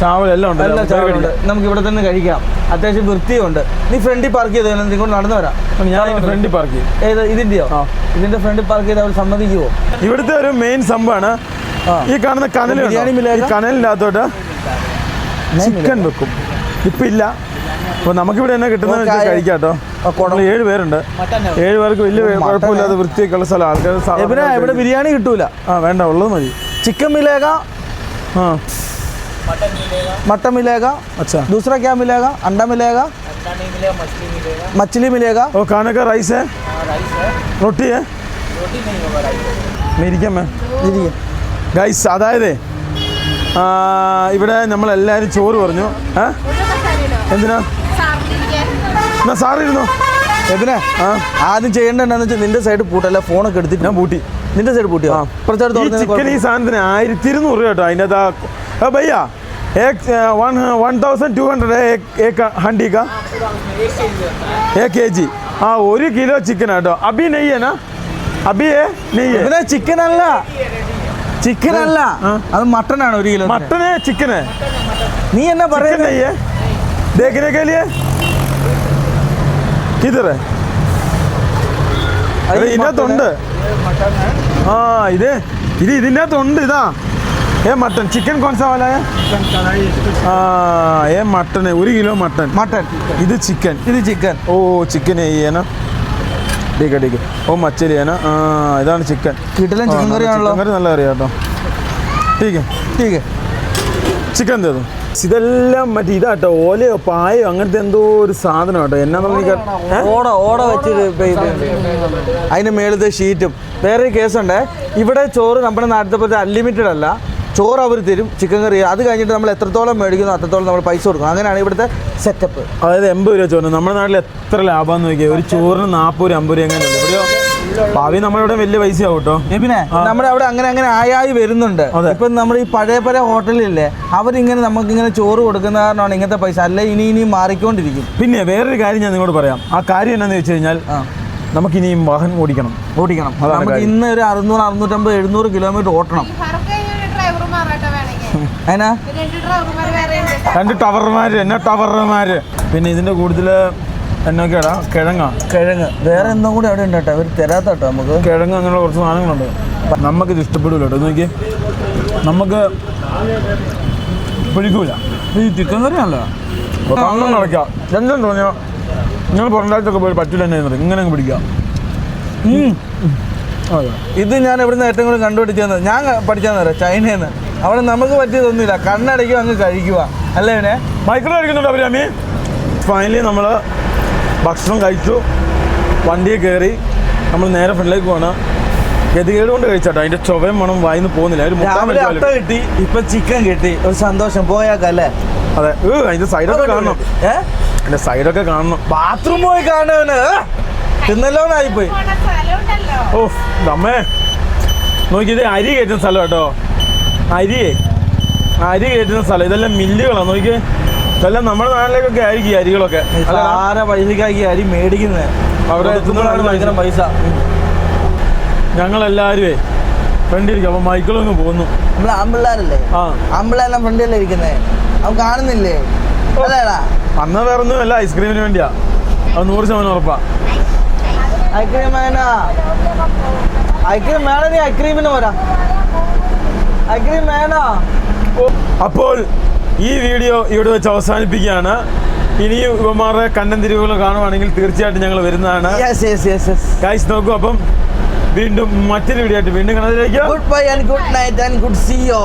[SPEAKER 1] ഉണ്ട്
[SPEAKER 2] എല്ലാ
[SPEAKER 1] നമുക്ക്
[SPEAKER 2] ചാറുണ്ട്
[SPEAKER 1] കഴിക്കാം.
[SPEAKER 2] നമുക്ക് ഇവിടെ തന്നെ കഴിക്കാം. അത്യാവശ്യം വൃത്തിയുണ്ട് നീ ഫ്രണ്ടിൽ പാർക്ക് ചെയ്ത് നീ കൊണ്ട് നടന്നു വരാം.
[SPEAKER 1] ഞാൻ ഫ്രണ്ടിൽ പാർക്ക് ചെയ്യും.
[SPEAKER 2] ഏത് ഇതിന്റെയോ? ഇതിന്റെ ഫ്രണ്ടിൽ പാർക്ക് ചെയ്ത് അവർ സമ്മതിക്കുവോ?
[SPEAKER 1] ഇവിടുത്തെ ഒരു മെയിൻ സംഭവമാണ് ഈ കാണുന്ന? ഈ കനലിനകത്തോട്ട് ചിക്കൻ വെക്കും ഇപ്പൊ ഇല്ല അപ്പൊ നമുക്കിവിടെ തന്നെ കിട്ടുന്ന
[SPEAKER 2] ഓ, കായ-
[SPEAKER 1] കഴിക്കാം കേട്ടോ
[SPEAKER 2] ആ, കുടം.
[SPEAKER 1] നമ്മൾ ഏഴ് പേരുണ്ട് ഏഴ് പേർക്ക് വലിയ
[SPEAKER 2] മട്ടനാ?
[SPEAKER 1] കുഴപ്പമില്ലാതെ വൃത്തിയൊക്കെയുള്ള സ്ഥലം ആൾക്കാർ സാധാരണ
[SPEAKER 2] ഇവിടെ ഇവിടെ ബിരിയാണി കിട്ടൂല
[SPEAKER 1] ആ വേണ്ട ഉള്ളത് മതി
[SPEAKER 2] ചിക്കൻ മിലേക
[SPEAKER 1] ആ
[SPEAKER 5] मटन मिलेगा
[SPEAKER 2] मटन मिलेगा
[SPEAKER 1] अच्छा
[SPEAKER 2] दूसरा क्या मिलेगा अंडा मिलेगा
[SPEAKER 5] अंडा नहीं मिलेगा मछली मिलेगा
[SPEAKER 2] मछली मिलेगा
[SPEAKER 1] और खाने का राइस है
[SPEAKER 5] हाँ राइस है
[SPEAKER 1] रोटी है
[SPEAKER 5] रोटी नहीं होगा राइस
[SPEAKER 1] മേടിക്കാൻ മേ
[SPEAKER 2] ഇരിക്ക്.
[SPEAKER 1] ഗൈസ് അതായത് ആ, ഇവിടെ നമ്മളെല്ലാവരും ചോറ് പറഞ്ഞു ഏ എന്തിനാ എന്നാ സാറിരുന്നോ
[SPEAKER 2] എബിനെ
[SPEAKER 1] ആ
[SPEAKER 2] ആദ്യം ചെയ്യേണ്ടത് എന്താണെന്ന് വെച്ചാൽ നിന്റെ സൈഡ് പൂട്ടല്ല ഫോണൊക്കെ എടുത്തിട്ട്
[SPEAKER 1] ഞാൻ പൂട്ടി
[SPEAKER 2] നിന്റെ സൈഡ് പൂട്ടിയോ
[SPEAKER 1] ആ.
[SPEAKER 2] കുറച്ചടുത്ത്
[SPEAKER 1] ഈ ചിക്കൻ ഈ സാധനത്തിന് ആയിരത്തി ഇരുന്നൂറ് രൂപ കേട്ടോ അതിൻ്റെ അകത്ത് ആ ഭയ്യ एक one one thousand two hundred है एक एक हंडी का एक के जी ആ ഒരു കിലോ ചിക്കൻ കേട്ടോ അബി നെയ്യേ നാ അബി നെയ്യേ
[SPEAKER 2] പിന്നെ ചിക്കൻ അല്ല ചിക്കൻ അല്ല
[SPEAKER 1] ആ.
[SPEAKER 2] അത് മട്ടൺ ആണ് ഒരു കിലോ
[SPEAKER 1] മട്ടന് ചിക്കന്
[SPEAKER 2] നീ എന്നാ
[SPEAKER 1] चिकन
[SPEAKER 2] പറയുന്നത്
[SPEAKER 1] नहीं है देखने के लिए किधर है
[SPEAKER 2] അത്
[SPEAKER 1] അതെ
[SPEAKER 2] ഈ
[SPEAKER 1] ഇതിനകത്തുണ്ട് ആ ഇത് ഇത് ഇതിനകത്തുണ്ട് ഇതാ ഏ മട്ടൻ ചിക്കൻ കോൺസാ വാല है? ആ ഏ മട്ടൻ ഒരു കിലോ മട്ടൻ
[SPEAKER 2] മട്ടൺ
[SPEAKER 1] ഇത് ചിക്കൻ
[SPEAKER 2] ഇത് ചിക്കൻ
[SPEAKER 1] ഓ ചിക്കൻ ഏന ടീക്ക ഡീക്ക. ഓ മച്ചരി ആ ഇതാണ് ചിക്കൻ.
[SPEAKER 2] കിട്ടില്ല ചിക്കൻ കറി ആണല്ലോ
[SPEAKER 1] ചിക്കൻ കറി നല്ല കറിയാ കേട്ടോ ടീക്ക്
[SPEAKER 2] ടീക്ക്.
[SPEAKER 1] ചിക്കൻ തരും ഇതെല്ലാം മറ്റേ ഇതാട്ടോ ഓലയോ പായോ അങ്ങനത്തെ എന്തോ ഒരു സാധനം കേട്ടോ എന്നാ?
[SPEAKER 2] ഓട ഓട വെച്ചിട്ട് അതിന് മേളത്തെ ഷീറ്റും. വേറെ കേസുണ്ടേ. കേസുണ്ട് ഇവിടെ ചോറ് നമ്മുടെ നാട്ടിലത്തെ പോലെ അൺലിമിറ്റഡ് അല്ല ചോറ് അവർ തരും ചിക്കൻ കറി അത് കഴിഞ്ഞിട്ട് നമ്മൾ എത്രത്തോളം മേടിക്കുന്നു അത്രത്തോളം നമ്മൾ പൈസ കൊടുക്കും. അങ്ങനെയാണ് ഇവിടുത്തെ സെറ്റപ്പ്
[SPEAKER 1] അതായത് എൺപത് രൂപ ചോറിന് നമ്മുടെ നാട്ടിൽ എത്ര ലാഭം നോക്കിയാൽ ഒരു ചോറിന് നാൽപ്പത് രൂപ അമ്പത് രൂപ എങ്ങനെയുണ്ട്? ഇവിടെയോ? ഭാവി നമ്മളിവിടെ വലിയ പൈസ ആവും കേട്ടോ
[SPEAKER 2] പിന്നെ നമ്മുടെ അവിടെ അങ്ങനെ അങ്ങനെ ആയായി വരുന്നുണ്ട്. ഇപ്പൊ നമ്മുടെ നമ്മൾ ഈ പഴയ പഴയ ഹോട്ടലില്ലേ അവരിങ്ങനെ നമുക്ക് ഇങ്ങനെ ചോറ് കൊടുക്കുന്ന കാരണമാണ് ഇങ്ങനത്തെ പൈസ. അല്ല ഇനി ഇനി മാറിക്കൊണ്ടിരിക്കും.
[SPEAKER 1] പിന്നെ വേറൊരു കാര്യം ഞാൻ നിങ്ങളോട് പറയാം. ആ കാര്യം എന്നാന്ന് വെച്ച് കഴിഞ്ഞാൽ
[SPEAKER 2] നമുക്ക്
[SPEAKER 1] ഇനിയും വാഹനം ഓടിക്കണം.
[SPEAKER 2] ഓടിക്കണം. നമുക്ക്. ഇന്ന് ഒരു അറുന്നൂറ് അറുന്നൂറ്റമ്പത് എഴുന്നൂറ് കിലോമീറ്റർ ഓട്ടണം. അതിനാ
[SPEAKER 4] രണ്ട്
[SPEAKER 1] ടവർമാര് എന്നാ ടവർമാര് പിന്നെ ഇതിന്റെ കൂടുതൽ എന്നൊക്കെയാടാ കിഴങ്ങാ.
[SPEAKER 2] കിഴങ്ങ്. വേറെ എന്തോ കൂടി അവിടെ ഉണ്ട് കേട്ടോ അവർ തരാത്ത കേട്ടോ നമുക്ക്.
[SPEAKER 1] കിഴങ്ങ് അങ്ങനെയുള്ള കുറച്ച് സാധനങ്ങളുണ്ട്. നമുക്കിത് ഇഷ്ടപ്പെടില്ല കേട്ടോ. നോക്കി നമുക്ക് പിടിക്കൂല.
[SPEAKER 2] ഈ ചിക്കൻ കറിയാണല്ലോ
[SPEAKER 1] കണ്ണം നടക്കാം രണ്ടും തോന്നിയോ. നിങ്ങൾ പുറണ്ടാഴ്ചയൊക്കെ പോയി പറ്റില്ല എന്നെ ഇങ്ങനെ അങ്ങ് പിടിക്കാം.
[SPEAKER 2] ഇത് ഞാൻ എവിടുന്ന് ഏറ്റവും കൂടുതൽ കണ്ടുപിടിച്ചത് ഞാൻ പഠിച്ചാന്ന് പറയാം ചൈനയിൽ നിന്ന് അവിടെ നമുക്ക് പറ്റിയതൊന്നുമില്ല കണ്ണടയ്ക്കും അങ്ങ് കഴിക്കുക. അല്ലേ ഇവനെ
[SPEAKER 1] മൈക്രോ കഴിക്കുന്നുണ്ട് അഭിരാമി? ഫൈനലി നമ്മൾ ഭക്ഷണം കഴിച്ചു. വണ്ടിയിൽ കയറി നമ്മൾ നേരെ ഫ്രണ്ടിലേക്ക് പോകണം ഗതികേട് കൊണ്ട് കഴിച്ചാട്ടോ. അതിന്റെ ചൊവയും മണം വായിന്ന് പോകുന്നില്ല. ഒരു മുട്ടാൻ
[SPEAKER 2] രാവിലെ അട്ട കിട്ടി ഇപ്പൊ ചിക്കൻ കിട്ടി. ഒരു സന്തോഷം. പോയാക്കല്ലേ
[SPEAKER 1] അതെ. അതിന്റെ സൈഡൊക്കെ കാണണം.
[SPEAKER 2] ഏഹ്
[SPEAKER 1] അതിന്റെ സൈഡൊക്കെ കാണണം.
[SPEAKER 2] ബാത്റൂം പോയി കാണുവന് തിന്നല്ലോന്നായിപ്പോയി
[SPEAKER 4] പോണ സ്ഥലമുണ്ടല്ലോ.
[SPEAKER 1] ഓ അമ്മേ നോക്കിയത് അരി കയറ്റുന്ന സ്ഥലം കേട്ടോ. അരിയേ അരി കയറ്റുന്ന സ്ഥലം. ഇതെല്ലാം മില്ലുകളാണ് നോക്കിയേ. ഇതെല്ലാം നമ്മുടെ നാട്ടിലേക്കൊക്കെ ആയിരിക്കും അരികളൊക്കെ?
[SPEAKER 2] ആരെ പൈസക്കാക്കി അരി മേടിക്കുന്നത്
[SPEAKER 1] അവിടെ
[SPEAKER 2] എത്തുമ്പോഴാണ് ഭയങ്കര പൈസ.
[SPEAKER 1] ഞങ്ങളെല്ലാവരുമേ ഫ്രണ്ടിരിക്കും. അപ്പൊ മൈക്കിളൊന്ന് പോകുന്നു
[SPEAKER 2] നമ്മൾ ആമ്പിള്ളാരല്ലേ? ആമ്പിള്ളാരെല്ലാം ഫ്രണ്ടിലല്ലേ ഇരിക്കുന്നത് അവൻ കാണുന്നില്ലേ? അല്ലേടാ?
[SPEAKER 1] അന്ന് വേറൊന്നും അല്ല ഐസ്ക്രീമിന് വേണ്ടിയാ. അത് നൂറ് ശതമാനം ഉറപ്പാ.
[SPEAKER 2] ഐസ്ക്രീം വേണോ ഐക്രീം വേണോ നീ ഐക്രീമിന് പോരാ. ഐക്രീം വേണോ
[SPEAKER 1] അപ്പോൾ ഈ വീഡിയോ ഇവിടെ വെച്ച് അവസാനിപ്പിക്കുകയാണ്. ഇനിയും ഇവന്മാരുടെ കണ്ണൻ തിരിവുകൾ കാണുവാണെങ്കിൽ തീർച്ചയായിട്ടും ഞങ്ങൾ വരുന്നതാണ്.
[SPEAKER 2] യെസ്
[SPEAKER 1] നോക്കൂ അപ്പം വീണ്ടും മറ്റൊരു വീഡിയോ ആയിട്ട് വീണ്ടും കണ്ടതിലേക്ക്
[SPEAKER 2] good bye and good night and good see you